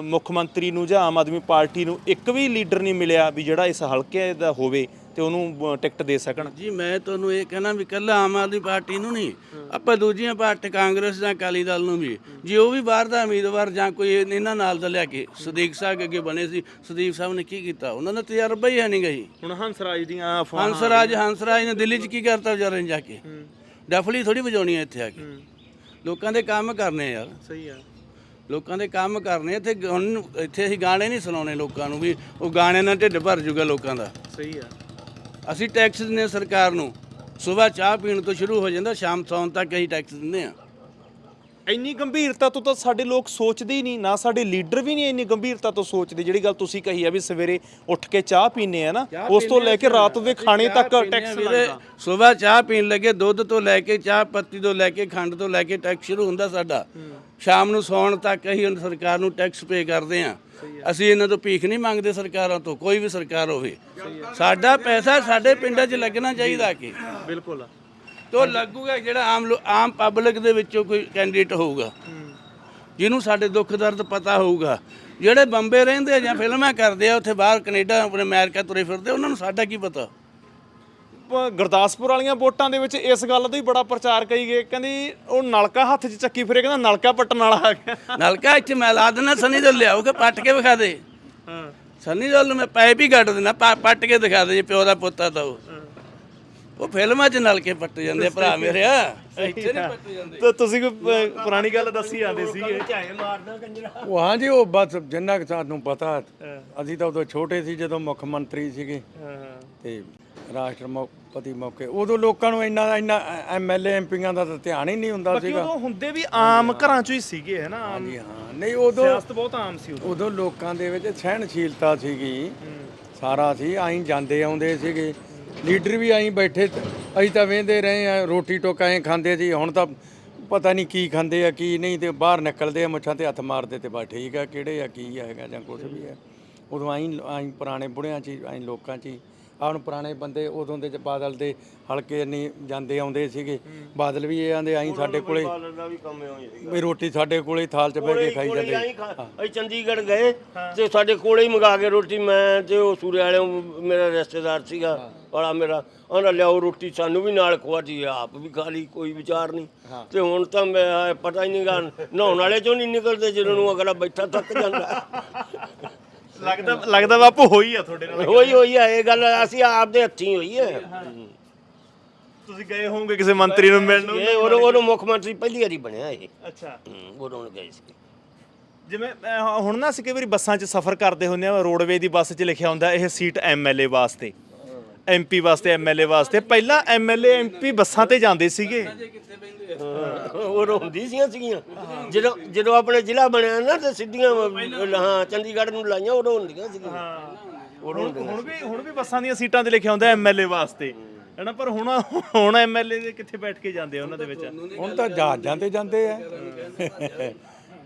S1: ਮੁੱਖ ਮੰਤਰੀ ਨੂੰ ਜਾਂ ਆਮ ਆਦਮੀ ਪਾਰਟੀ ਨੂੰ ਇੱਕ ਵੀ ਲੀਡਰ ਨਹੀਂ ਮਿਲਿਆ ਵੀ ਜਿਹੜਾ ਇਸ ਹਲਕੇ ਦਾ ਹੋਵੇ ਤੇ ਉਹਨੂੰ ਟਿਕਟ ਦੇ ਸਕਣ।
S4: ਜੀ ਮੈਂ ਤੁਹਾਨੂੰ ਇਹ ਕਹਿਣਾ ਵੀ ਕੱਲਾ ਆਮ ਆਦਮੀ ਪਾਰਟੀ ਨੂੰ ਨਹੀਂ ਆਪਾਂ ਦੂਜੀਆਂ ਪਾਰਟੀ ਕਾਂਗਰਸ ਜਾਂ ਅਕਾਲੀ ਦਲ ਨੂੰ ਵੀ। ਜੇ ਉਹ ਵੀ ਬਾਹਰ ਦਾ ਉਮੀਦਵਾਰ ਜਾਂ ਕੋਈ ਇਹਨਾਂ ਨਾਲ ਦਾ ਲਿਆ ਕੇ ਸਦੀਕ ਸਾਹਿਬ ਅੱਗੇ ਬਣੇ ਸੀ ਸਦੀਕ ਸਾਹਿਬ ਨੇ ਕੀ ਕੀਤਾ? ਉਹਨਾਂ ਦਾ ਤਜਰਬਾ ਹੀ ਹੈ ਨਹੀਂ ਗਈ
S1: ਹੁਣ ਹੰਸਰਾਜ ਦੀਆਂ ਅਫਵਾਹਾਂ
S4: ਹੰਸਰਾਜ ਹੰਸਰਾਜ ਨੇ ਦਿੱਲੀ 'ਚ ਕੀ ਕਰਤਾ ਵਿਚਾਰੇ ਨੇ ਜਾ ਕੇ? ਡਫਲੀ ਥੋੜੀ ਵਜਾਉਣੀ ਹੈ ਇੱਥੇ ਆ ਕੇ। ਲੋਕਾਂ ਦੇ ਕੰਮ ਕਰਨੇ ਯਾਰ
S1: ਸਹੀ ਆ।
S4: ਲੋਕਾਂ ਦੇ ਕੰਮ ਕਰਨੇ ਇੱਥੇ ਹੁਣ ਇੱਥੇ ਅਸੀਂ ਗਾਣੇ ਨਹੀਂ ਸੁਣਾਉਣੇ ਲੋਕਾਂ ਨੂੰ ਵੀ ਉਹ ਗਾਣੇ ਨਾਲ ਢਿੱਡ ਭਰ ਜੂਗਾ ਲੋਕਾਂ ਦਾ।
S1: ਸਹੀ ਆ।
S4: ਅਸੀਂ ਟੈਕਸ ਦਿੰਦੇ ਸਰਕਾਰ ਨੂੰ। ਸਵੇਰ ਚਾਹ ਪੀਣ ਤੋਂ ਸ਼ੁਰੂ ਹੋ ਜਾਂਦਾ ਸ਼ਾਮ ਸੌਣ ਤੱਕ ਅਸੀਂ ਟੈਕਸ ਦਿੰਦੇ ਆ
S1: ਇੰਨੀ ਗੰਭੀਰਤਾ ਤੋਂ ਤਾਂ ਸਾਡੇ ਲੋਕ ਸੋਚਦੇ ਹੀ ਨਹੀਂ ਨਾ ਸਾਡੇ ਲੀਡਰ ਵੀ ਨਹੀਂ ਇੰਨੀ ਗੰਭੀਰਤਾ ਤੋਂ ਸੋਚਦੇ। ਜਿਹੜੀ ਗੱਲ ਤੁਸੀਂ ਕਹੀ ਆ ਵੀ ਸਵੇਰੇ ਉੱਠ ਕੇ ਚਾਹ ਪੀਨੇ ਆ ਨਾ ਉਸ ਤੋਂ ਲੈ ਕੇ ਰਾਤ ਦੇ ਖਾਣੇ ਤੱਕ ਟੈਕਸ ਲੱਗਦਾ
S4: ਸਵੇਰ ਚਾਹ ਪੀਣ ਲੱਗੇ ਦੁੱਧ ਤੋਂ ਲੈ ਕੇ ਚਾਹ ਪੱਤੀ ਤੋਂ ਲੈ ਕੇ ਖੰਡ ਤੋਂ ਲੈ ਕੇ ਟੈਕਸ ਸ਼ੁਰੂ ਹੁੰਦਾ ਸਾਡਾ। ਸ਼ਾਮ ਨੂੰ ਸੌਣ ਤੱਕ ਅਸੀਂ ਸਰਕਾਰ ਨੂੰ ਟੈਕਸ ਪੇ ਕਰਦੇ ਆ। ਅਸੀਂ ਇਹਨਾਂ ਤੋਂ ਭੀਖ ਨਹੀਂ ਮੰਗਦੇ ਸਰਕਾਰਾਂ ਤੋਂ ਕੋਈ ਵੀ ਸਰਕਾਰ ਹੋਵੇ। ਸਾਡਾ ਪੈਸਾ ਸਾਡੇ ਪਿੰਡਾਂ 'ਚ ਲੱਗਣਾ ਚਾਹੀਦਾ ਕਿ।
S1: ਬਿਲਕੁਲ
S4: ਤੋ ਲੱਗੂਗਾ ਜਿਹੜਾ ਆਮ ਲੋ- ਆਮ ਪਬਲਿਕ ਦੇ ਵਿੱਚੋਂ ਕੋਈ ਕੈਂਡੀਡੇਟ ਹੋਊਗਾ। ਜਿਹਨੂੰ ਸਾਡੇ ਦੁੱਖ ਦਰਦ ਪਤਾ ਹੋਊਗਾ। ਜਿਹੜੇ ਬੰਬੇ ਰਹਿੰਦੇ ਆ ਜਾਂ ਫਿਲਮਾਂ ਕਰਦੇ ਆ ਉੱਥੇ ਬਾਹਰ ਕੈਨੇਡਾ ਆਪਣੇ ਅਮਰੀਕਾ ਤੁਰੇ ਫਿਰਦੇ ਉਹਨਾਂ ਨੂੰ ਸਾਡਾ ਕੀ ਪਤਾ?
S1: ਪ- ਗੁਰਦਾਸਪੁਰ ਵਾਲੀਆਂ ਵੋਟਾਂ ਦੇ ਵਿੱਚ ਇਸ ਗੱਲ ਦਾ ਹੀ ਬੜਾ ਪ੍ਰਚਾਰ ਕਰੀ ਗਏ। ਕਹਿੰਦੀ ਉਹ ਨਲਕਾ ਹੱਥ 'ਚ ਚੱਕੀ ਫਿਰੇ ਕਹਿੰਦਾ ਨਲਕਾ ਪੱਟਣ ਵਾਲਾ ਆ ਗਿਆ।
S4: ਨਲਕਾ ਇੱਥੇ ਮੈਂ ਲਾ ਦੇਣਾ ਸਨੀ ਦਿਓਲ ਲਿਆਓਗੇ ਪੱਟ ਕੇ ਵਿਖਾ ਦੇ।
S1: ਹਾਂ।
S4: ਸਨੀ ਦਿਓਲ ਨੂੰ ਮੈਂ ਪਾਈਪ ਹੀ ਦੇਣਾ ਪਾ- ਪੱਟ ਕੇ ਦਿਖਾ ਦੇ ਜੇ ਪਿਓ ਦਾ ਪੁੱਤਾ ਤਾਂ ਉਹ। ਉਹ ਫਿਲਮਾਂ 'ਚ ਨਲਕੇ ਪੱਟ ਜਾਂਦੇ ਆ ਭਰਾ ਮੇਰੇ। ਆ ਇੱਥੇ ਨਹੀਂ ਪੱਟ ਜਾਂਦੇ।
S1: ਤਾਂ ਤੁਸੀਂ ਕੋਈ ਪ- ਪੁਰਾਣੀ ਗੱਲ ਦੱਸੀ ਜਾਂਦੇ ਸੀਗੇ?
S2: ਝਾਏ ਮਾਰਦਾ ਕੰਜਰਾ।
S5: ਉਹ ਹਾਂ ਜੀ ਉਹ ਬਸ ਜਿੰਨਾ ਕੁ ਸਾਨੂੰ ਪਤਾ ਅਸੀਂ ਤਾਂ ਉਦੋਂ ਛੋਟੇ ਸੀ ਜਦੋਂ ਮੁੱਖ ਮੰਤਰੀ ਸੀਗੇ। ਤੇ ਰਾਸ਼ਟਰਪਤੀ ਮੌਕੇ ਉਦੋਂ ਲੋਕਾਂ ਨੂੰ ਇੰਨਾ ਇੰਨਾ ਐਮਐਲਏ ਐਮਪੀਆਂ ਦਾ ਤਾਂ ਧਿਆਨ ਹੀ ਨਹੀਂ ਹੁੰਦਾ
S1: ਬਾਕੀ
S5: ਸੀਗਾ।
S1: ਉਦੋਂ ਹੁੰਦੇ ਵੀ ਆਮ ਘਰਾਂ 'ਚੋਂ ਹੀ ਸੀਗੇ ਹੈ ਨਾ? ਆਮ
S5: ਜੀ ਹਾਂ। ਨਹੀਂ ਉਦੋਂ
S1: ਸਿਆਸਤ ਬਹੁਤ ਆਮ ਸੀ ਉਦੋਂ।
S5: ਉਦੋਂ ਲੋਕਾਂ ਦੇ ਵਿੱਚ ਸਹਿਣਸ਼ੀਲਤਾ ਸੀਗੀ। ਸਾਰਾ ਸੀ ਆਈ ਜਾਂਦੇ ਆਉਂਦੇ ਸੀਗੇ। ਲੀਡਰ ਵੀ ਆਈ ਬੈਠੇ ਅਸੀਂ ਤਾਂ ਵੇਂਦੇ ਰਹੇ ਆ ਰੋਟੀ ਟੋਕਾ ਐਂ ਖਾਂਦੇ ਸੀ ਹੁਣ ਤਾਂ ਪਤਾ ਨਹੀਂ ਕੀ ਖਾਂਦੇ ਆ ਕੀ ਨਹੀਂ ਤੇ ਬਾਹਰ ਨਿਕਲਦੇ ਆ ਮੁੱਛਾਂ ਤੇ ਹੱਥ ਮਾਰਦੇ ਤੇ ਬਸ ਠੀਕ ਆ ਕਿਹੜੇ ਆ ਕੀ ਹੈਗਾ ਜਾਂ ਕੁਝ ਵੀ ਹੈ ਉਦੋਂ ਆਈ ਆਈ ਪੁਰਾਣੇ ਬੁੜਿਆਂ 'ਚ ਆਈ ਲੋਕਾਂ 'ਚ ਹੁਣ ਪੁਰਾਣੇ ਬੰਦੇ ਉਦੋਂ ਦੇ ਬਾਦਲ ਦੇ ਹਲਕੇ ਨਹੀਂ ਜਾਂਦੇ ਆਉਂਦੇ ਸੀਗੇ ਬਾਦਲ ਵੀ ਇਹ ਆਂਦੇ ਆਈ ਸਾਡੇ ਕੋਲੇ
S2: ਵੀ
S5: ਰੋਟੀ ਸਾਡੇ ਕੋਲੇ ਥਾਲ 'ਚ ਬਹਿ ਕੇ ਖਾਈ ਜਾਂਦੇ।
S2: ਅਸੀਂ ਚੰਡੀਗੜ੍ਹ ਗਏ ਤੇ ਸਾਡੇ ਕੋਲੇ ਹੀ ਮੰਗਾ ਕੇ ਰੋਟੀ ਮੈਂ ਤੇ ਉਹ ਸੂਰੇ ਵਾਲੇ ਮੇਰਾ ਰਿਸ਼ਤੇਦਾਰ ਸੀਗਾ ਬੜਾ ਮੇਰਾ ਉਹਨਾਂ ਲਿਆਓ ਰੋਟੀ ਸਾਨੂੰ ਵੀ ਨਾਲ ਖਵਾਤੀ ਆਪ ਵੀ ਖਾ ਲਈ ਕੋਈ ਵਿਚਾਰ ਨਹੀਂ। ਤੇ ਹੁਣ ਤਾਂ ਮੈਂ ਪਤਾ ਹੀ ਨਹੀਂ ਗਾ ਨਹਾਉਣ ਵਾਲੇ ਚੋਂ ਨਹੀਂ ਨਿਕਲਦੇ ਜਦੋਂ ਨੂੰ ਅਗਲਾ ਬੈਠਾ ਥੱਕ ਜਾਂਦਾ।
S1: ਲੱਗਦਾ ਲੱਗਦਾ ਬਾਪੂ ਹੋਈ ਆ ਤੁਹਾਡੇ ਨਾਲ।
S2: ਹੋਈ ਹੋਈ ਆ ਇਹ ਗੱਲ ਅਸੀਂ ਆਪਦੇ ਹੱਥੀਂ ਹੋਈ ਹੈ
S1: ਤੁਸੀਂ ਗਏ ਹੋਵੋਗੇ ਕਿਸੇ ਮੰਤਰੀ ਨੂੰ ਮਿਲਣ
S2: ਇਹ ਉਦੋਂ ਉਦੋਂ ਮੁੱਖ ਮੰਤਰੀ ਪਹਿਲੀ ਵਾਰੀ ਬਣਿਆ ਇਹ।
S1: ਅੱਛਾ।
S2: ਹੂੰ, ਉਦੋਂ ਗਏ ਸੀ।
S1: ਜਿਵੇਂ ਅਹ, ਹੁਣ ਨਾ ਅਸੀਂ ਕਈ ਵਾਰੀ ਬੱਸਾਂ 'ਚ ਸਫ਼ਰ ਕਰਦੇ ਹੁੰਦੇ ਆ ਰੋਡਵੇ ਦੀ ਬੱਸ 'ਚ ਲਿਖਿਆ ਹੁੰਦਾ ਇਹ ਸੀਟ ਐਮਐਲਏ ਵਾਸਤੇ। ਐਮਪੀ ਵਾਸਤੇ ਐਮਐਲਏ ਵਾਸਤੇ। ਪਹਿਲਾਂ ਐਮਐਲਏ ਐਮਪੀ ਬੱਸਾਂ ਤੇ ਜਾਂਦੇ ਸੀਗੇ।
S2: ਉਹ ਹੁੰਦੀ ਸੀਆਂ ਸੀਗੀਆਂ। ਜਦੋਂ ਜਦੋਂ ਆਪਣੇ ਜ਼ਿਲ੍ਹਾ ਬਣਿਆ ਨਾ ਤੇ ਸਿੱਧੀਆਂ ਹਾਂ ਚੰਡੀਗੜ੍ਹ ਨੂੰ ਲਾਈਆਂ ਉਦੋਂ ਹੁੰਦੀਆਂ ਸੀਗੀਆਂ।
S1: ਹੁਣ ਹੁਣ ਵੀ ਹੁਣ ਵੀ ਬੱਸਾਂ ਦੀਆਂ ਸੀਟਾਂ ਤੇ ਲਿਖਿਆ ਹੁੰਦਾ ਐਮਐਲਏ ਵਾਸਤੇ। ਹੈਨਾ ਪਰ ਹੁਣ ਹੁਣ ਐਮਐਲਏ ਦੇ ਕਿੱਥੇ ਬੈਠ ਕੇ ਜਾਂਦੇ ਆ ਉਹਨਾਂ ਦੇ ਵਿੱਚ?
S5: ਹੁਣ ਤਾਂ ਜਹਾਜ਼ਾਂ ਤੇ ਜਾਂਦੇ ਆ।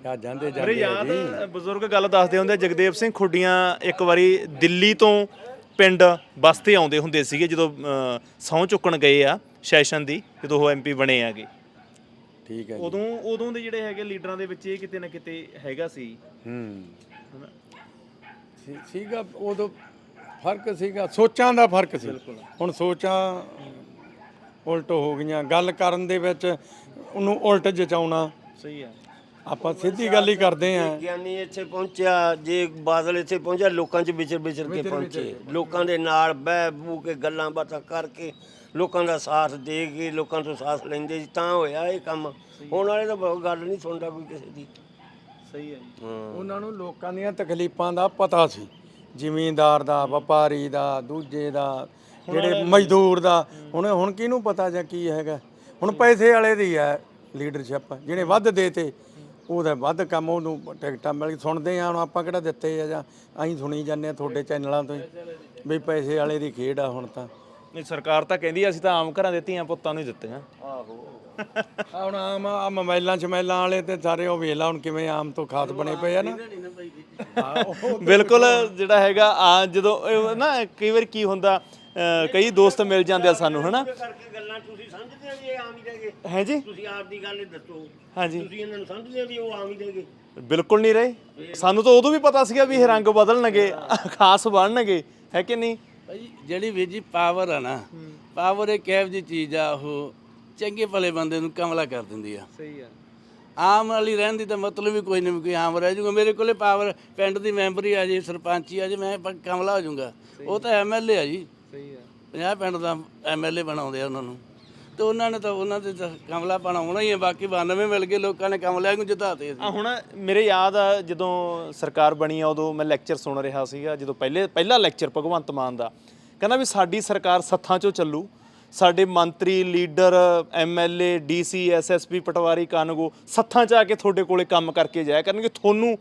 S5: ਜਹਾਜ਼ਾਂ ਤੇ ਜਾਂਦੇ ਆ
S1: ਯਾਦ
S5: ਜੀ।
S1: ਬਜ਼ੁਰਗ ਗੱਲ ਦੱਸਦੇ ਹੁੰਦੇ ਜਗਦੇਵ ਸਿੰਘ ਖੁੱਡੀਆਂ ਇੱਕ ਵਾਰੀ ਦਿੱਲੀ ਤੋਂ ਪਿੰਡ ਬੱਸ ਤੇ ਆਉਂਦੇ ਹੁੰਦੇ ਸੀਗੇ ਜਦੋਂ ਸਹੁੰ ਚੁੱਕਣ ਗਏ ਆ ਸੈਸ਼ਨ ਦੀ ਜਦੋਂ ਉਹ ਐਮਪੀ ਬਣੇ ਆਗੇ
S5: ਠੀਕ ਹੈ
S1: ਉਦੋਂ ਉਦੋਂ ਦੇ ਜਿਹੜੇ ਹੈਗੇ ਲੀਡਰਾਂ ਦੇ ਵਿੱਚ ਇਹ ਕਿਤੇ ਨਾ ਕਿਤੇ ਹੈਗਾ ਸੀ।
S5: ਹੂੰ। ਸੀ- ਸੀਗਾ ਉਦੋਂ ਫ਼ਰਕ ਸੀਗਾ ਸੋਚਾਂ ਦਾ ਫ਼ਰਕ ਸੀ। ਹੁਣ ਸੋਚਾਂ ਉਲਟ ਹੋ ਗਈਆਂ ਗੱਲ ਕਰਨ ਦੇ ਵਿੱਚ ਉਹਨੂੰ ਉਲਟ ਜਚਾਉਣਾ।
S1: ਸਹੀ ਆ
S5: ਆਪਾਂ ਸਿੱਧੀ ਗੱਲ ਹੀ ਕਰਦੇ ਆਂ
S2: ਗਿਆਨੀ ਇੱਥੇ ਪਹੁੰਚਿਆ ਜੇ ਬਾਦਲ ਇੱਥੇ ਪਹੁੰਚਿਆ ਲੋਕਾਂ 'ਚ ਵਿਚਰ ਵਿਚਰ ਕੇ ਪਹੁੰਚੇ। ਲੋਕਾਂ ਦੇ ਨਾਲ ਬਹਿ ਬੂ ਕੇ ਗੱਲਾਂ ਬਾਤਾਂ ਕਰਕੇ ਲੋਕਾਂ ਦਾ ਸਾਥ ਦੇ ਕੇ ਲੋਕਾਂ ਤੋਂ ਸਾਥ ਲੈਂਦੇ ਸੀ ਤਾਂ ਹੋਇਆ ਇਹ ਕੰਮ। ਹੁਣ ਵਾਲੇ ਤਾਂ ਬਹੁਤ ਗੱਲ ਨਹੀਂ ਸੁਣਦਾ ਕੋਈ ਕਿਸੇ ਦੀ।
S1: ਸਹੀ ਆ ਜੀ।
S2: ਹਾਂ।
S5: ਉਹਨਾਂ ਨੂੰ ਲੋਕਾਂ ਦੀਆਂ ਤਕਲੀਫਾਂ ਦਾ ਪਤਾ ਸੀ। ਜ਼ਿਮੀਂਦਾਰ ਦਾ ਵਪਾਰੀ ਦਾ ਦੂਜੇ ਦਾ ਜਿਹੜੇ ਮਜ਼ਦੂਰ ਦਾ। ਹੁਣ ਹੁਣ ਕਿਹਨੂੰ ਪਤਾ ਜਾਂ ਕੀ ਹੈਗਾ? ਹੁਣ ਪੈਸੇ ਵਾਲੇ ਦੀ ਹੈ ਲੀਡਰਸ਼ਿਪ ਜਿਹਨੇ ਵੱਧ ਦੇਤੇ। ਉਹਦਾ ਵੱਧ ਕੰਮ ਉਹਨੂੰ ਟਿਕਟਾਂ ਮਿਲ ਸੁਣਦੇ ਆ ਹੁਣ ਆਪਾਂ ਕਿਹੜਾ ਦਿੱਤੇ ਆ ਜਾਂ ਅਸੀਂ ਸੁਣੀ ਜਾਂਦੇ ਆ ਤੁਹਾਡੇ ਚੈਨਲਾਂ ਤੋਂ ਹੀ ਵੀ ਪੈਸੇ ਵਾਲੇ ਦੀ ਖੇਡ ਆ ਹੁਣ ਤਾਂ
S1: ਨਹੀਂ ਸਰਕਾਰ ਤਾਂ ਕਹਿੰਦੀ ਆ, ਅਸੀਂ ਤਾਂ ਆਮ ਘਰਾਂ ਦੇ ਧੀਆਂ ਪੁੱਤਾਂ ਨੂੰ ਹੀ ਦਿੱਤੀਆਂ
S5: ਆ ਹੁਣ ਆਮ ਆ ਮੋਬਾਈਲਾਂ ਚਮੈਲਾਂ ਵਾਲੇ ਤੇ ਸਾਰੇ ਉਹ ਵੇਲਾ ਹੁਣ ਕਿਵੇਂ ਆਮ ਤੋਂ ਖਾਸ ਬਣੇ ਪਏ ਆ ਨਾ
S1: ਬਿਲਕੁਲ ਜਿਹੜਾ ਹੈਗਾ ਆ ਜਦੋਂ ਇਹ ਨਾ ਕਈ ਵਾਰ ਕੀ ਹੁੰਦਾ ਕਈ ਦੋਸਤ ਮਿਲ ਜਾਂਦੇ ਆ ਸਾਨੂੰ ਹਨਾ?
S2: ਕਰਕੇ ਗੱਲਾਂ ਤੁਸੀਂ ਸਮਝਦੇ ਆ ਵੀ ਇਹ ਆਮ ਹੀ ਰਹਿ ਗਏ।
S1: ਹੈ ਜੀ?
S2: ਤੁਸੀਂ ਆਪ ਦੀ ਗੱਲ ਦੱਸੋ।
S1: ਹਾਂਜੀ
S2: ਤੁਸੀਂ ਇਹਨਾਂ ਨੂੰ ਸਮਝਦੇ ਆ ਵੀ ਉਹ ਆਮ ਹੀ ਰਹਿ ਗਏ।
S1: ਬਿਲਕੁਲ ਨਹੀਂ ਰਹੇ। ਸਾਨੂੰ ਤਾਂ ਉਦੋਂ ਵੀ ਪਤਾ ਸੀਗਾ ਵੀ ਇਹ ਰੰਗ ਬਦਲਣਗੇ ਖਾਸ ਬਣਨਗੇ ਹੈ ਕਿ ਨਹੀਂ?
S4: ਭਾਈ ਜਿਹੜੀ ਵੀਰ ਜੀ ਪਾਵਰ ਆ ਨਾ ਪਾਵਰ ਇੱਕ ਇਹੋ ਜਿਹੀ ਚੀਜ਼ ਆ ਉਹ ਚੰਗੇ ਭਲੇ ਬੰਦੇ ਨੂੰ ਕਮਲਾ ਕਰ ਦਿੰਦੀ ਆ।
S1: ਸਹੀ ਆ।
S4: ਆਮ ਵਾਲੀ ਰਹਿਣ ਦੀ ਤਾਂ ਮਤਲਬ ਹੀ ਕੋਈ ਨਹੀਂ ਵੀ ਕੋਈ ਆਮ ਰਹਿ ਜਾਊਗਾ ਮੇਰੇ ਕੋਲੇ ਪਾਵਰ ਪਿੰਡ ਦੀ ਮੈਂਬਰੀ ਆ ਜੇ ਸਰਪੰਚੀ ਆ ਜੇ ਮੈਂ ਪ- ਕਮਲਾ ਹੋ ਜਾਊਗਾ ਉਹ ਤਾਂ ਐਮਐਲਏ ਆ ਜੀ।
S1: ਸਹੀ ਆ।
S4: 50 ਪਿੰਡ ਦਾ ਐਮਐਲਏ ਬਣਾਉਂਦੇ ਆ ਉਹਨਾਂ ਨੂੰ। ਤੇ ਉਹਨਾਂ ਨੇ ਤਾਂ ਉਹਨਾਂ ਦੇ ਤਾਂ ਕਮਲਾ ਬਣਾਉਣਾ ਹੀ ਆ ਬਾਕੀ 92 ਮਿਲ ਗਏ ਲੋਕਾਂ ਨੇ ਕਮਲਿਆਂ ਨੂੰ ਜਿਤਾਤੇ
S1: ਆ। ਹੁਣ ਮੇਰੇ ਯਾਦ ਆ ਜਦੋਂ ਸਰਕਾਰ ਬਣੀ ਆ ਉਦੋਂ ਮੈਂ ਲੈਕਚਰ ਸੁਣ ਰਿਹਾ ਸੀਗਾ ਜਦੋਂ ਪਹਿਲੇ ਪਹਿਲਾ ਲੈਕਚਰ ਭਗਵੰਤ ਮਾਨ ਦਾ। ਕਹਿੰਦਾ ਵੀ ਸਾਡੀ ਸਰਕਾਰ ਸੱਥਾਂ 'ਚੋਂ ਚੱਲੂ। ਸਾਡੇ ਮੰਤਰੀ ਲੀਡਰ ਐਮਐਲਏ ਡੀਸੀ ਐਸਐਸਪੀ ਪਟਵਾਰੀ ਕਾਨੂੰਗੋ ਸੱਥਾਂ 'ਚ ਆ ਕੇ ਤੁਹਾਡੇ ਕੋਲੇ ਕੰਮ ਕਰਕੇ ਜਾਇਆ ਕਰਨਗੇ। ਤੁਹਾਨੂੰ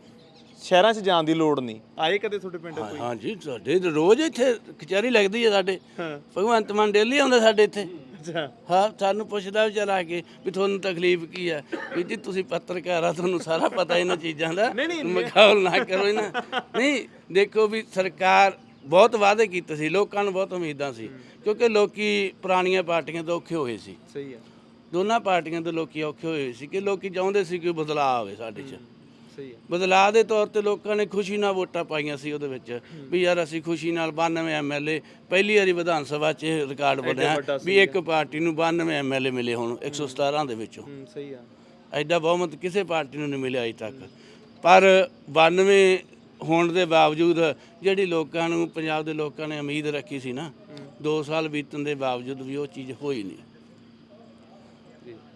S1: ਸ਼ਹਿਰਾਂ 'ਚ ਜਾਣ ਦੀ ਲੋੜ ਨਹੀਂ। ਆਏ ਕਦੇ ਤੁਹਾਡੇ ਪਿੰਡ ਕੋਈ?
S4: ਹਾਂ ਜੀ ਸਾਡੇ ਤਾਂ ਰੋਜ਼ ਇੱਥੇ ਕਚਹਿਰੀ ਲੱਗਦੀ ਹੈ ਸਾਡੇ।
S1: ਹਾਂ।
S4: ਭਗਵੰਤ ਮਾਨ ਡੇਲੀ ਆਉਂਦਾ ਸਾਡੇ ਇੱਥੇ।
S1: ਅੱਛਾ।
S4: ਹਾਂ ਸਾਨੂੰ ਪੁੱਛਦਾ ਵੀ ਚਲਾ ਕੇ ਵੀ ਤੁਹਾਨੂੰ ਤਕਲੀਫ ਕੀ ਹੈ? ਵੀ ਜੀ ਤੁਸੀਂ ਪੱਤਰਕਾਰ ਆ ਤੁਹਾਨੂੰ ਸਾਰਾ ਪਤਾ ਇਹਨਾਂ ਚੀਜ਼ਾਂ ਦਾ। ਮਖੌਲ ਨਾ ਕਰੋ ਇਹਨਾਂ। ਨਹੀਂ ਦੇਖੋ ਵੀ ਸਰਕਾਰ ਬਹੁਤ ਵਾਅਦੇ ਕੀਤੇ ਸੀ ਲੋਕਾਂ ਨੂੰ ਬਹੁਤ ਉਮੀਦਾਂ ਸੀ। ਕਿਉਂਕਿ ਲੋਕੀ ਪੁਰਾਣੀਆਂ ਪਾਰਟੀਆਂ ਤੋਂ ਔਖੇ ਹੋਏ ਸੀ।
S1: ਸਹੀ ਆ
S4: ਦੋਨਾਂ ਪਾਰਟੀਆਂ ਤੋਂ ਲੋਕੀ ਔਖੇ ਹੋਏ ਸੀ ਕਿ ਲੋਕੀ ਚਾਹੁੰਦੇ ਸੀ ਕਿ ਬਦਲਾਅ ਆਵੇ ਸਾਡੇ 'ਚ।
S1: ਸਹੀ
S4: ਬਦਲਾਅ ਦੇ ਤੌਰ ਤੇ ਲੋਕਾਂ ਨੇ ਖੁਸ਼ੀ ਨਾਲ ਵੋਟਾਂ ਪਾਈਆਂ ਸੀ ਉਹਦੇ ਵਿੱਚ। ਵੀ ਯਾਰ ਅਸੀਂ ਖੁਸ਼ੀ ਨਾਲ 92 ਐਮਐਲਏ ਪਹਿਲੀ ਵਾਰੀ ਵਿਧਾਨ ਸਭਾ 'ਚ ਇਹ ਰਿਕਾਰਡ ਬਣਿਆ ਵੀ ਇੱਕ ਪਾਰਟੀ ਨੂੰ 92 ਐਮਐਲਏ ਮਿਲੇ ਹੁਣ 117 ਦੇ ਵਿੱਚੋਂ।
S1: ਸਹੀ ਆ।
S4: ਐਡਾ ਬਹੁਮਤ ਕਿਸੇ ਪਾਰਟੀ ਨੂੰ ਨਹੀਂ ਮਿਲਿਆ ਅਜੇ ਤੱਕ। ਪਰ 92 ਹੋਣ ਦੇ ਬਾਵਜੂਦ ਜਿਹੜੀ ਲੋਕਾਂ ਨੂੰ ਪੰਜਾਬ ਦੇ ਲੋਕਾਂ ਨੇ ਉਮੀਦ ਰੱਖੀ ਸੀ ਨਾ 2 ਸਾਲ ਬੀਤਣ ਦੇ ਬਾਵਜੂਦ ਵੀ ਉਹ ਚੀਜ਼ ਹੋਈ ਨਹੀਂ।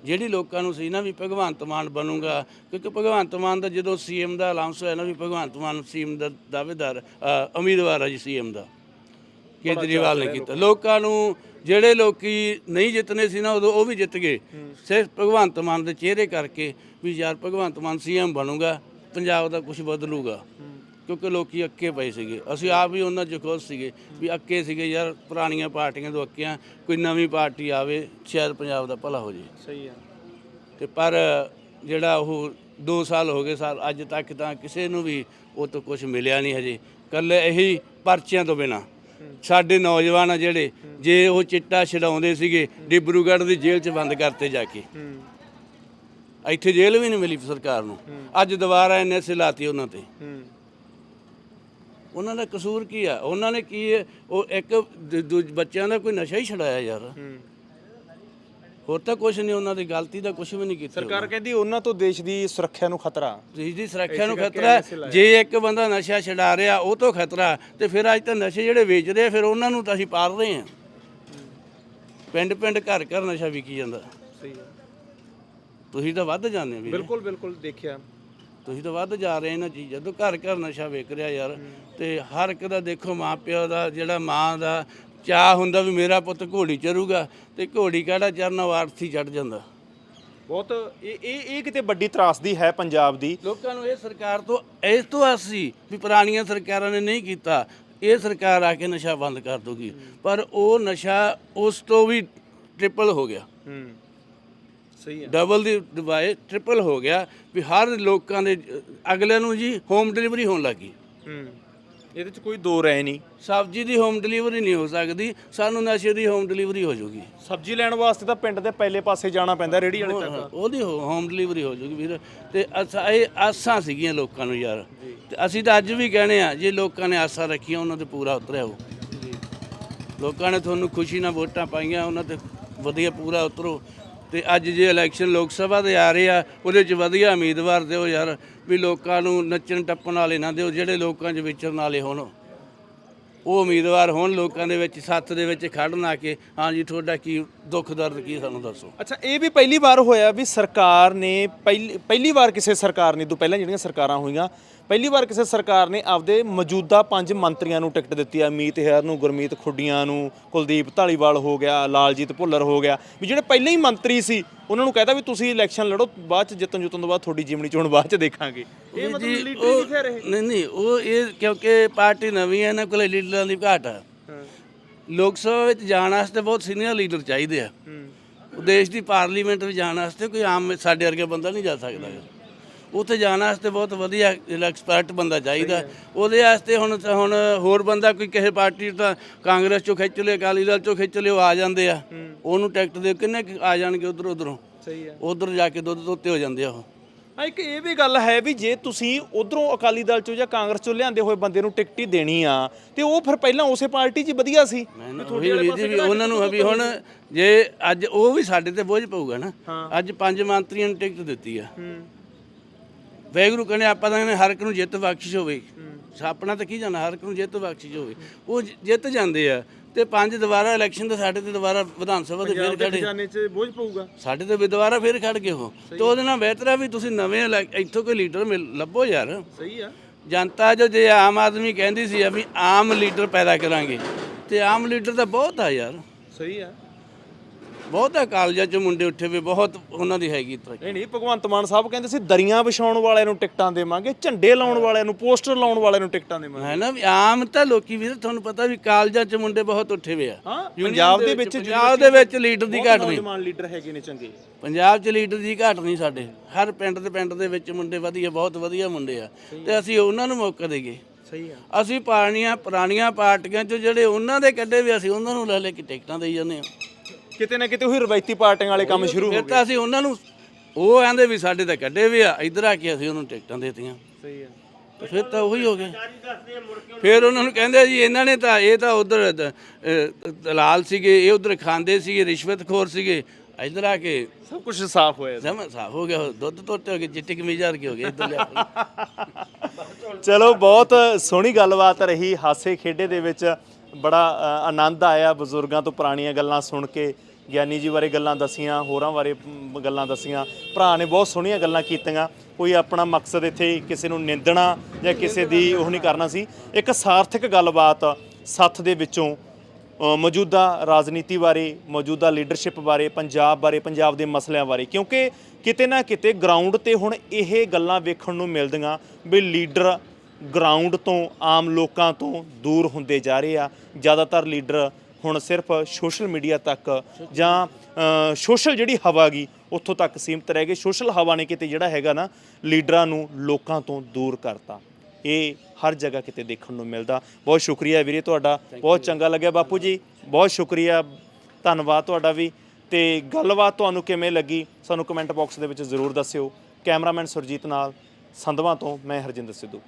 S4: ਜਿਹੜੀ ਲੋਕਾਂ ਨੂੰ ਸੀ ਨਾ ਵੀ ਭਗਵੰਤ ਮਾਨ ਬਣੂਗਾ, ਕਿਉਂਕਿ ਭਗਵੰਤ ਮਾਨ ਦਾ ਜਦੋਂ ਸੀਐਮ ਦਾ ਅਲਾਉਂਸ ਹੋਇਆ ਨਾ ਵੀ ਭਗਵੰਤ ਮਾਨ ਸੀਐਮ ਦਾ ਦਾਅਵੇਦਾਰ ਉਮੀਦਵਾਰ ਹੈ ਜੀ ਸੀਐਮ ਦਾ, ਕੇਜਰੀਵਾਲ ਨੇ ਕੀਤਾ। ਲੋਕਾਂ ਨੂੰ, ਜਿਹੜੇ ਲੋਕੀ ਨਹੀਂ ਜਿੱਤਨੇ ਸੀ ਨਾ ਉਦੋਂ ਉਹ ਵੀ ਜਿੱਤ ਗਏ। ਸਿਰਫ ਭਗਵੰਤ ਮਾਨ ਦੇ ਚਿਹਰੇ ਕਰਕੇ ਵੀ ਯਾਰ ਭਗਵੰਤ ਮਾਨ ਸੀਐਮ ਬਣੂਗਾ, ਪੰਜਾਬ ਦਾ ਕੁਝ ਬਦਲੂਗਾ। ਕਿਉਂਕਿ ਲੋਕੀ ਅੱਕੇ ਪਏ ਸੀਗੇ। ਅਸੀਂ ਆਪ ਵੀ ਉਹਨਾਂ 'ਚ ਖੁਸ਼ ਸੀਗੇ ਵੀ ਅੱਕੇ ਸੀਗੇ ਯਾਰ ਪੁਰਾਣੀਆਂ ਪਾਰਟੀਆਂ ਤੋਂ ਅੱਕਿਆਂ ਕੋਈ ਨਵੀਂ ਪਾਰਟੀ ਆਵੇ ਸ਼ਾਇਦ ਪੰਜਾਬ ਦਾ ਭਲਾ ਹੋ ਜੇ।
S1: ਸਹੀ ਆ।
S4: ਤੇ ਪਰ ਜਿਹੜਾ ਉਹ 2 ਸਾਲ ਹੋ ਗਏ ਸਾਲ ਅੱਜ ਤੱਕ ਤਾਂ ਕਿਸੇ ਨੂੰ ਵੀ ਉਹ ਤੋਂ ਕੁਝ ਮਿਲਿਆ ਨਹੀਂ ਹਜੇ। ਕੱਲੇ ਇਹੀ ਪਰਚਿਆਂ ਤੋਂ ਬਿਨਾ। ਸਾਡੇ ਨੌਜਵਾਨ ਆ ਜਿਹੜੇ ਜੇ ਉਹ ਚਿੱਟਾ ਛਡਾਉਂਦੇ ਸੀਗੇ ਡਿਬਰੂਗੜ੍ਹ ਦੀ ਜੇਲ੍ਹ 'ਚ ਬੰਦ ਕਰਤੇ ਜਾ ਕੇ। ਇੱਥੇ ਜੇਲ੍ਹ ਵੀ ਨਹੀਂ ਮਿਲੀ ਸਰਕਾਰ ਨੂੰ। ਅੱਜ ਦੁਬਾਰਾ ਐਨਐਸਏ ਲਾਤੀ ਉਹਨਾਂ ਤੇ। ਉਹਨਾਂ ਦਾ ਕਸੂਰ ਕੀ ਆ? ਉਹਨਾਂ ਨੇ ਕੀ ਹੈ? ਉਹ ਇੱਕ ਬੱਚਿਆਂ ਦਾ ਕੋਈ ਨਸ਼ਾ ਹੀ ਛਡਾਇਆ ਯਾਰ।
S1: ਹੂੰ।
S4: ਹੋਰ ਤਾਂ ਕੁਝ ਨਹੀਂ ਉਹਨਾਂ ਦੀ ਗਲਤੀ ਦਾ ਕੁਝ ਵੀ ਨਹੀਂ ਕੀਤਾ
S1: ਸਰਕਾਰ ਕਹਿੰਦੀ ਉਹਨਾਂ ਤੋਂ ਦੇਸ਼ ਦੀ ਸੁਰੱਖਿਆ ਨੂੰ ਖਤਰਾ।
S4: ਦੇਸ਼ ਦੀ ਸੁਰੱਖਿਆ ਨੂੰ ਖਤਰਾ ਹੈ। ਜੇ ਇੱਕ ਬੰਦਾ ਨਸ਼ਾ ਛਡਾ ਰਿਹਾ ਉਹ ਤੋਂ ਖਤਰਾ। ਤੇ ਫਿਰ ਅੱਜ ਤਾਂ ਨਸ਼ੇ ਜਿਹੜੇ ਵੇਚਦੇ ਆ ਫਿਰ ਉਹਨਾਂ ਨੂੰ ਤਾਂ ਅਸੀਂ ਪਾਲ ਰਹੇ ਹਾਂ। ਪਿੰਡ ਪਿੰਡ ਘਰ ਘਰ ਨਸ਼ਾ ਵਿਕੀ ਜਾਂਦਾ।
S1: ਸਹੀ ਆ
S4: ਤੁਸੀਂ ਤਾਂ ਵੱਧ ਜਾਂਦੇ ਵੀ
S1: ਬਿਲਕੁਲ ਬਿਲਕੁਲ ਦੇਖਿਆ।
S4: ਤੁਸੀਂ ਤਾਂ ਵੱਧ ਜਾ ਰਹੇ ਇਹਨਾਂ ਚੀਜ਼ਾਂ ਤੋਂ। ਘਰ ਘਰ ਨਸ਼ਾ ਵੇਚ ਰਿਹਾ ਯਾਰ। ਤੇ ਹਰ ਇੱਕ ਦਾ ਦੇਖੋ ਮਾਪਿਓ ਦਾ ਜਿਹੜਾ ਮਾਂ ਦਾ ਚਾਹ ਹੁੰਦਾ ਵੀ ਮੇਰਾ ਪੁੱਤ ਘੋੜੀ ਚਰੂਗਾ ਤੇ ਘੋੜੀ ਕਿਹੜਾ ਚਰਨਾ ਆਰਥੀ ਚੜ ਜਾਂਦਾ।
S1: ਬਹੁਤ ਇਹ ਇਹ ਇਹ ਕਿਤੇ ਵੱਡੀ ਤਰਾਸਦੀ ਹੈ ਪੰਜਾਬ ਦੀ।
S4: ਲੋਕਾਂ ਨੂੰ ਇਹ ਸਰਕਾਰ ਤੋਂ ਇਸ ਤੋਂ ਆਸ ਸੀ ਵੀ ਪੁਰਾਣੀਆਂ ਸਰਕਾਰਾਂ ਨੇ ਨਹੀਂ ਕੀਤਾ ਇਹ ਸਰਕਾਰ ਆ ਕੇ ਨਸ਼ਾ ਬੰਦ ਕਰ ਦੂਗੀ ਪਰ ਉਹ ਨਸ਼ਾ ਉਸ ਤੋਂ ਵੀ ਟ੍ਰਿਪਲ ਹੋ ਗਿਆ।
S1: ਹੂੰ। ਸਹੀ
S4: ਡਬਲ ਦੀ ਦਵਾਏ ਟ੍ਰਿਪਲ ਹੋ ਗਿਆ ਵੀ ਹਰ ਲੋਕਾਂ ਦੇ ਅਗਲੇ ਨੂੰ ਜੀ ਹੋਮ ਡਿਲੀਵਰੀ ਹੋਣ ਲੱਗੀ
S1: ਹੂੰ ਇਹਦੇ ਚ ਕੋਈ ਦੋ ਰਹਿ ਨਹੀਂ।
S4: ਸਬਜ਼ੀ ਦੀ ਹੋਮ ਡਿਲੀਵਰੀ ਨਹੀਂ ਹੋ ਸਕਦੀ ਸਾਨੂੰ ਨਸ਼ੇ ਦੀ ਹੋਮ ਡਿਲੀਵਰੀ ਹੋ ਜਾਊਗੀ
S1: ਸਬਜ਼ੀ ਲੈਣ ਵਾਸਤੇ ਤਾਂ ਪਿੰਡ ਦੇ ਪਹਿਲੇ ਪਾਸੇ ਜਾਣਾ ਪੈਂਦਾ ਰੇੜੀ ਵਾਲੇ ਤੱਕ।
S4: ਉਹਦੀ ਹੋਮ ਡਿਲੀਵਰੀ ਹੋ ਜਾਊਗੀ ਵੀਰ। ਤੇ ਅਸਾਂ ਇਹ ਆਸਾਂ ਸੀਗੀਆਂ ਲੋਕਾਂ ਨੂੰ ਯਾਰ। ਤੇ ਅਸੀਂ ਤਾਂ ਅੱਜ ਵੀ ਕਹਿੰਦੇ ਆ ਜੇ ਲੋਕਾਂ ਨੇ ਆਸਾਂ ਰੱਖੀਆਂ ਉਹਨਾਂ ਤੇ ਪੂਰਾ ਉਤਰਿਆ ਹੋ ਲੋਕਾਂ ਨੇ ਤੁਹਾਨੂੰ ਖੁਸ਼ੀ ਨਾਲ ਵੋਟਾਂ ਪਾਈਆਂ ਉਹਨਾਂ ਤੇ ਵਧੀਆ ਪੂਰਾ ਉਤਰੋ। ਤੇ ਅੱਜ ਜੇ ਇਲੈਕਸ਼ਨ ਲੋਕ ਸਭਾ ਦੇ ਆ ਰਹੇ ਆ, ਉਹਦੇ 'ਚ ਵਧੀਆ ਉਮੀਦਵਾਰ ਦਿਓ ਯਾਰ, ਵੀ ਲੋਕਾਂ ਨੂੰ ਨੱਚਣ ਟੱਪਣ ਵਾਲੇ ਨਾ ਦਿਓ, ਜਿਹੜੇ ਲੋਕਾਂ 'ਚ ਵਿਚਰਨ ਵਾਲੇ ਹੋਣ। ਉਹ ਉਮੀਦਵਾਰ ਹੋਣ ਲੋਕਾਂ ਦੇ ਵਿੱਚ, ਸੱਥ ਦੇ ਵਿੱਚ ਖੜਨ ਆ ਕੇ ਹਾਂਜੀ ਤੁਹਾਡਾ ਕੀ ਦੁੱਖ ਦਰਦ ਕੀ ਸਾਨੂੰ ਦੱਸੋ।
S1: ਅੱਛਾ, ਇਹ ਵੀ ਪਹਿਲੀ ਵਾਰ ਹੋਇਆ ਵੀ ਸਰਕਾਰ ਨੇ, ਪਹਿਲੀ ਪਹਿਲੀ ਵਾਰ ਕਿਸੇ ਸਰਕਾਰ ਨੇ ਤੋਂ ਪਹਿਲਾਂ ਜਿਹੜੀਆਂ ਸਰਕਾਰਾਂ ਹੋਈਆਂ ਪਹਿਲੀ ਵਾਰ ਕਿਸੇ ਸਰਕਾਰ ਨੇ ਆਪਦੇ ਮੌਜੂਦਾ ਪੰਜ ਮੰਤਰੀਆਂ ਨੂੰ ਟਿਕਟ ਦਿੱਤੀ ਆ। ਮੀਤ ਹੈਰ ਨੂੰ ਗੁਰਮੀਤ ਖੁੱਡੀਆਂ ਨੂੰ ਕੁਲਦੀਪ ਢਾਲੀਵਾਲ ਹੋ ਗਿਆ ਲਾਲਜੀਤ ਭੁੱਲਰ ਹੋ ਗਿਆ। ਵੀ ਜਿਹੜੇ ਪਹਿਲੇ ਹੀ ਮੰਤਰੀ ਸੀ ਉਹਨਾਂ ਨੂੰ ਕਹਿੰਦਾ ਵੀ ਤੁਸੀਂ ਇਲੈਕਸ਼ਨ ਲੜੋ ਬਾਅਦ ਚ ਜਿੱਤਣ ਜੁੱਤਣ ਤੋਂ ਬਾਅਦ ਤੁਹਾਡੀ ਜਿਮਣੀ ਚੋਣ ਬਾਅਦ ਚ ਦੇਖਾਂਗੇ। ਇਹ ਮਤਲਬ ਲੀਡਰ
S4: ਉਹ-
S1: ਕਿੱਥੇ ਰਹੇ।
S4: ਨਹੀਂ ਨਹੀਂ ਉਹ ਇਹ ਕਿਉਂਕਿ ਪਾਰਟੀ ਨਵੀਂ ਹੈ ਇਹਨਾਂ ਕੋਲੇ ਲੀਡਰਾਂ ਦੀ ਘਾਟ ਆ। ਲੋਕ ਸਭਾ ਵਿੱਚ ਜਾਣ ਵਾਸਤੇ ਬਹੁਤ ਸੀਨੀਅਰ ਲੀਡਰ ਚਾਹੀਦੇ ਆ। ਦੇਸ਼ ਦੀ ਪਾਰਲੀਮੈਂਟ ਵਿੱਚ ਜਾਣ ਵਾਸਤੇ ਕੋਈ ਆਮ ਸਾਡੇ ਵਰਗਾ ਬੰਦਾ ਨਹੀਂ ਜਾ ਸਕਦਾ। ਉੱਥੇ ਜਾਣ ਵਾਸਤੇ ਬਹੁਤ ਵਧੀਆ ਐਕਸਪਰਟ ਬੰਦਾ ਚਾਹੀਦਾ। ਉਹਦੇ ਵਾਸਤੇ ਹੁਣ ਹੁਣ ਹੋਰ ਬੰਦਾ ਕੋਈ ਕਿਸੇ ਪਾਰਟੀ ਤਾਂ ਕਾਂਗਰਸ ਚੋਂ ਖਿੱਚ ਲਿਆ ਅਕਾਲੀ ਦਲ ਚੋਂ ਖਿੱਚ ਲਿਆ ਉਹ ਆ ਜਾਂਦੇ ਆ। ਉਹਨੂੰ ਟਿਕਟ ਦੇ ਕਿੰਨੇ ਕੁ ਆ ਜਾਣਗੇ ਉਧਰ ਉਧਰੋਂ?
S1: ਸਹੀ ਹੈ।
S4: ਉਧਰ ਜਾ ਕੇ ਦੁੱਧ ਧੋਤੇ ਹੋ ਜਾਂਦੇ ਆ ਉਹ।
S1: ਆ ਇੱਕ ਇਹ ਵੀ ਗੱਲ ਹੈ ਵੀ ਜੇ ਤੁਸੀਂ ਉਧਰੋਂ ਅਕਾਲੀ ਦਲ ਚੋਂ ਜਾਂ ਕਾਂਗਰਸ ਚੋਂ ਲਿਆਂਦੇ ਹੋਏ ਬੰਦੇ ਨੂੰ ਟਿਕਟ ਹੀ ਦੇਣੀ ਆ ਤੇ ਉਹ ਫਿਰ ਪਹਿਲਾਂ ਉਸੇ ਪਾਰਟੀ 'ਚ ਹੀ ਵਧੀਆ ਸੀ।
S4: ਵੀ ਉਹਨਾਂ ਨੂੰ ਵੀ ਹੁਣ ਜੇ ਅੱਜ ਉਹ ਵੀ ਸਾਡੇ ਤੇ ਬੋਝ ਪਊਗਾ ਨਾ ਅੱਜ ਪੰਜ ਮੰਤਰੀਆਂ ਨੂੰ ਟਿਕਟ ਦਿੱਤੀ ਆ। ਵੈਗਰੂ ਕਹਿੰਦੇ ਆਪਾਂ ਤਾਂ ਕਹਿੰਦੇ ਹਰ ਇੱਕ ਨੂੰ ਜਿੱਤ ਬਖਸ਼ਿਸ਼ ਹੋਵੇ। ਆਪਣਾ ਤਾਂ ਕੀ ਜਾਣਾ ਹਰ ਇੱਕ ਨੂੰ ਜਿੱਤ ਬਖਸ਼ਿਸ਼ ਹੋਵੇ। ਉਹ ਜਿੱਤ ਜਾਂਦੇ ਆ ਤੇ ਪੰਜ ਦੁਬਾਰਾ ਇਲੈਕਸ਼ਨ ਤੇ ਸਾਡੇ ਤੇ ਦੁਬਾਰਾ ਵਿਧਾਨ ਸਭਾ ਦੇ ਫੇਰ ਖੜੇ।
S1: ਖਜ਼ਾਨੇ 'ਚ ਬੋਝ ਪਊਗਾ।
S4: ਸਾਡੇ ਤੇ ਵੀ ਦੁਬਾਰਾ ਫੇਰ ਖੜ ਗਏ ਉਹ। ਤੇ ਉਹਦੇ ਨਾਲ ਬਿਹਤਰ ਆ ਵੀ ਤੁਸੀਂ ਨਵੇਂ ਇੱਥੋਂ ਕੋਈ ਲੀਡਰ ਮਿਲ ਲੱਭੋ ਯਾਰ।
S1: ਸਹੀ ਆ।
S4: ਜਨਤਾ ਜੋ ਜੇ ਆਮ ਆਦਮੀ ਕਹਿੰਦੀ ਸੀ ਵੀ ਆਮ ਲੀਡਰ ਪੈਦਾ ਕਰਾਂਗੇ। ਤੇ ਆਮ ਲੀਡਰ ਤਾਂ ਬਹੁਤ ਆ ਯਾਰ।
S1: ਸਹੀ ਆ।
S4: ਬਹੁਤ ਕਾਲਜਾਂ 'ਚ ਮੁੰਡੇ ਉੱਠੇ ਵੀ ਬਹੁਤ ਉਹਨਾਂ ਦੀ ਹੈਗੀ ਤਰੱਕੀ।
S1: ਨਹੀਂ ਨਹੀਂ ਭਗਵੰਤ ਮਾਨ ਸਾਹਿਬ ਕਹਿੰਦੇ ਸੀ ਦਰੀਆਂ ਵਿਛਾਉਣ ਵਾਲਿਆਂ ਨੂੰ ਟਿਕਟਾਂ ਦੇਵਾਂਗੇ ਝੰਡੇ ਲਾਉਣ ਵਾਲਿਆਂ ਨੂੰ ਪੋਸਟਰ ਲਾਉਣ ਵਾਲਿਆਂ ਨੂੰ ਟਿਕਟਾਂ ਦੇਵਾਂਗੇ।
S4: ਹੈ ਨਾ ਵੀ ਆਮ ਤਾਂ ਲੋਕੀ ਵੀ ਤੁਹਾਨੂੰ ਪਤਾ ਵੀ ਕਾਲਜਾਂ 'ਚ ਮੁੰਡੇ ਬਹੁਤ ਉੱਠੇ ਵੇ ਆ।
S1: ਹਾਂ ਪੰਜਾਬ ਦੇ ਵਿੱਚ
S4: ਪੰਜਾਬ ਦੇ ਵਿੱਚ ਲੀਡਰ ਦੀ ਘਾਟ ਨਹੀਂ।
S1: ਨੌਜਵਾਨ ਲੀਡਰ ਹੈਗੇ ਨੇ ਚੰਗੇ।
S4: ਪੰਜਾਬ 'ਚ ਲੀਡਰ ਦੀ ਘਾਟ ਨਹੀਂ ਸਾਡੇ ਹਰ ਪਿੰਡ ਦੇ ਪਿੰਡ ਦੇ ਵਿੱਚ ਮੁੰਡੇ ਵਧੀਆ ਬਹੁਤ ਵਧੀਆ ਮੁੰਡੇ ਆ। ਤੇ ਅਸੀਂ ਉਹਨਾਂ ਨੂੰ ਮੌਕਾ ਦੇਈਏ।
S1: ਸਹੀ ਆ।
S4: ਅਸੀਂ ਪਾਰਟੀਆਂ ਪੁਰਾਣੀਆਂ ਪਾਰਟੀਆਂ 'ਚ ਜਿਹੜੇ ਉਹਨਾਂ ਦੇ ਕੱਢੇ ਵੀ ਅਸੀਂ ਉਹਨਾਂ ਨੂੰ ਲੈ ਲੈ ਕੇ ਟਿਕਟਾਂ ਦੇਈ ਜਾਂਦੇ ਆ।
S1: ਕਿਤੇ ਨਾ ਕਿਤੇ ਉਹੀ ਰਵਾਇਤੀ ਪਾਰਟੀਆਂ ਵਾਲੇ ਕੰਮ ਸ਼ੁਰੂ ਹੋ
S4: ਫਿਰ ਤਾਂ ਅਸੀਂ ਉਹਨਾਂ ਨੂੰ ਉਹ ਆਂਦੇ ਵੀ ਸਾਡੇ ਤਾਂ ਕੱਢੇ ਵੀ ਆ ਇੱਧਰ ਆ ਕੇ ਅਸੀਂ ਉਹਨੂੰ ਟਿਕਟਾਂ ਦੇਤੀਆਂ।
S1: ਸਹੀ ਆ।
S4: ਤੇ ਫਿਰ ਤਾਂ ਉਹੀ ਹੋ ਗਏ। ਫਿਰ ਉਹਨਾਂ ਨੂੰ ਕਹਿੰਦੇ ਜੀ ਇਹਨਾਂ ਨੇ ਤਾਂ ਇਹ ਤਾਂ ਉਧਰ ਦਲਾਲ ਸੀਗੇ ਇਹ ਉਧਰ ਖਾਂਦੇ ਸੀਗੇ ਰਿਸ਼ਵਤਖੋਰ ਸੀਗੇ ਇੱਧਰ ਆ ਕੇ
S1: ਸਭ ਕੁਝ ਸਾਫ਼ ਹੋਇਆ।
S4: ਜਮਾ ਸਾਫ਼ ਹੋ ਗਿਆ ਉਹ ਦੁੱਧ ਤੋਤੇ ਹੋ ਗਏ ਚਿੱਟੀ ਕਮੀਜ਼ ਆ ਕੇ ਹੋ ਗਏ ਇੱਧਰ ਲਿਆ
S1: ਚਲੋ ਬਹੁਤ ਸੋਹਣੀ ਗੱਲਬਾਤ ਰਹੀ ਹਾਸੇ ਖੇਡੇ ਦੇ ਵਿੱਚ ਬੜਾ ਅ, ਆਨੰਦ ਆਇਆ ਬਜ਼ੁਰਗਾਂ ਤੋਂ ਪੁਰਾਣੀਆਂ ਗੱਲਾਂ ਸੁਣ ਕੇ। ਗਿਆਨੀ ਜੀ ਬਾਰੇ ਗੱਲਾਂ ਦਸੀਆਂ ਹੋਰਾਂ ਬਾਰੇ ਮ, ਗੱਲਾਂ ਦਸੀਆਂ। ਭਰਾ ਨੇ ਬਹੁਤ ਸੋਹਣੀਆਂ ਗੱਲਾਂ ਕੀਤੀਆਂ। ਕੋਈ ਆਪਣਾ ਮਕਸਦ ਇੱਥੇ ਕਿਸੇ ਨੂੰ ਨਿੰਦਣਾ ਜਾਂ ਕਿਸੇ ਦੀ ਉਹ ਨਹੀਂ ਕਰਨਾ ਸੀ। ਇੱਕ ਸਾਰਥਕ ਗੱਲਬਾਤ ਸੱਥ ਦੇ ਵਿੱਚੋਂ ਅ, ਮੌਜੂਦਾ ਰਾਜਨੀਤੀ ਬਾਰੇ ਮੌਜੂਦਾ ਲੀਡਰਸ਼ਿਪ ਬਾਰੇ ਪੰਜਾਬ ਬਾਰੇ ਪੰਜਾਬ ਦੇ ਮਸਲਿਆਂ ਬਾਰੇ। ਕਿਉਂਕਿ ਕਿਤੇ ਨਾ ਕਿਤੇ ਗਰਾਊਂਡ ਤੇ ਹੁਣ ਇਹ ਗੱਲਾਂ ਵੇਖਣ ਨੂੰ ਮਿਲਦੀਆਂ ਵੀ ਲੀਡਰ ਗਰਾਊਂਡ ਤੋਂ ਆਮ ਲੋਕਾਂ ਤੋਂ ਦੂਰ ਹੁੰਦੇ ਜਾ ਰਹੇ ਆ। ਜ਼ਿਆਦਾਤਰ ਲੀਡਰ ਹੁਣ ਸਿਰਫ ਸੋਸ਼ਲ ਮੀਡੀਆ ਤੱਕ ਜਾਂ ਸੋਸ਼ਲ ਜਿਹੜੀ ਹਵਾ ਗਈ ਉੱਥੋਂ ਤੱਕ ਸੀਮਤ ਰਹਿ ਗਏ ਸੋਸ਼ਲ ਹਵਾ ਨੇ ਕਿਤੇ ਜਿਹੜਾ ਹੈਗਾ ਨਾ ਲੀਡਰਾਂ ਨੂੰ ਲੋਕਾਂ ਤੋਂ ਦੂਰ ਕਰਤਾ। ਇਹ ਹਰ ਜਗ੍ਹਾ ਕਿਤੇ ਦੇਖਣ ਨੂੰ ਮਿਲਦਾ। ਬਹੁਤ ਸ਼ੁਕਰੀਆ ਵੀਰੇ ਤੁਹਾਡਾ। ਬਹੁਤ ਚੰਗਾ ਲੱਗਿਆ ਬਾਪੂ ਜੀ। ਬਹੁਤ ਸ਼ੁਕਰੀਆ। ਧੰਨਵਾਦ ਤੁਹਾਡਾ ਵੀ। ਤੇ ਗੱਲਬਾਤ ਤੁਹਾਨੂੰ ਕਿਵੇਂ ਲੱਗੀ ਸਾਨੂੰ ਕਮੈਂਟ ਬਾਕਸ ਦੇ ਵਿੱਚ ਜ਼ਰੂਰ ਦੱਸਿਓ। ਕੈਮਰਾਮੈਨ ਸੁਰਜੀਤ ਨਾਲ ਸੰਧਵਾ ਤੋਂ ਮੈਂ ਹਰਜਿੰਦਰ ਸਿੱਧੂ।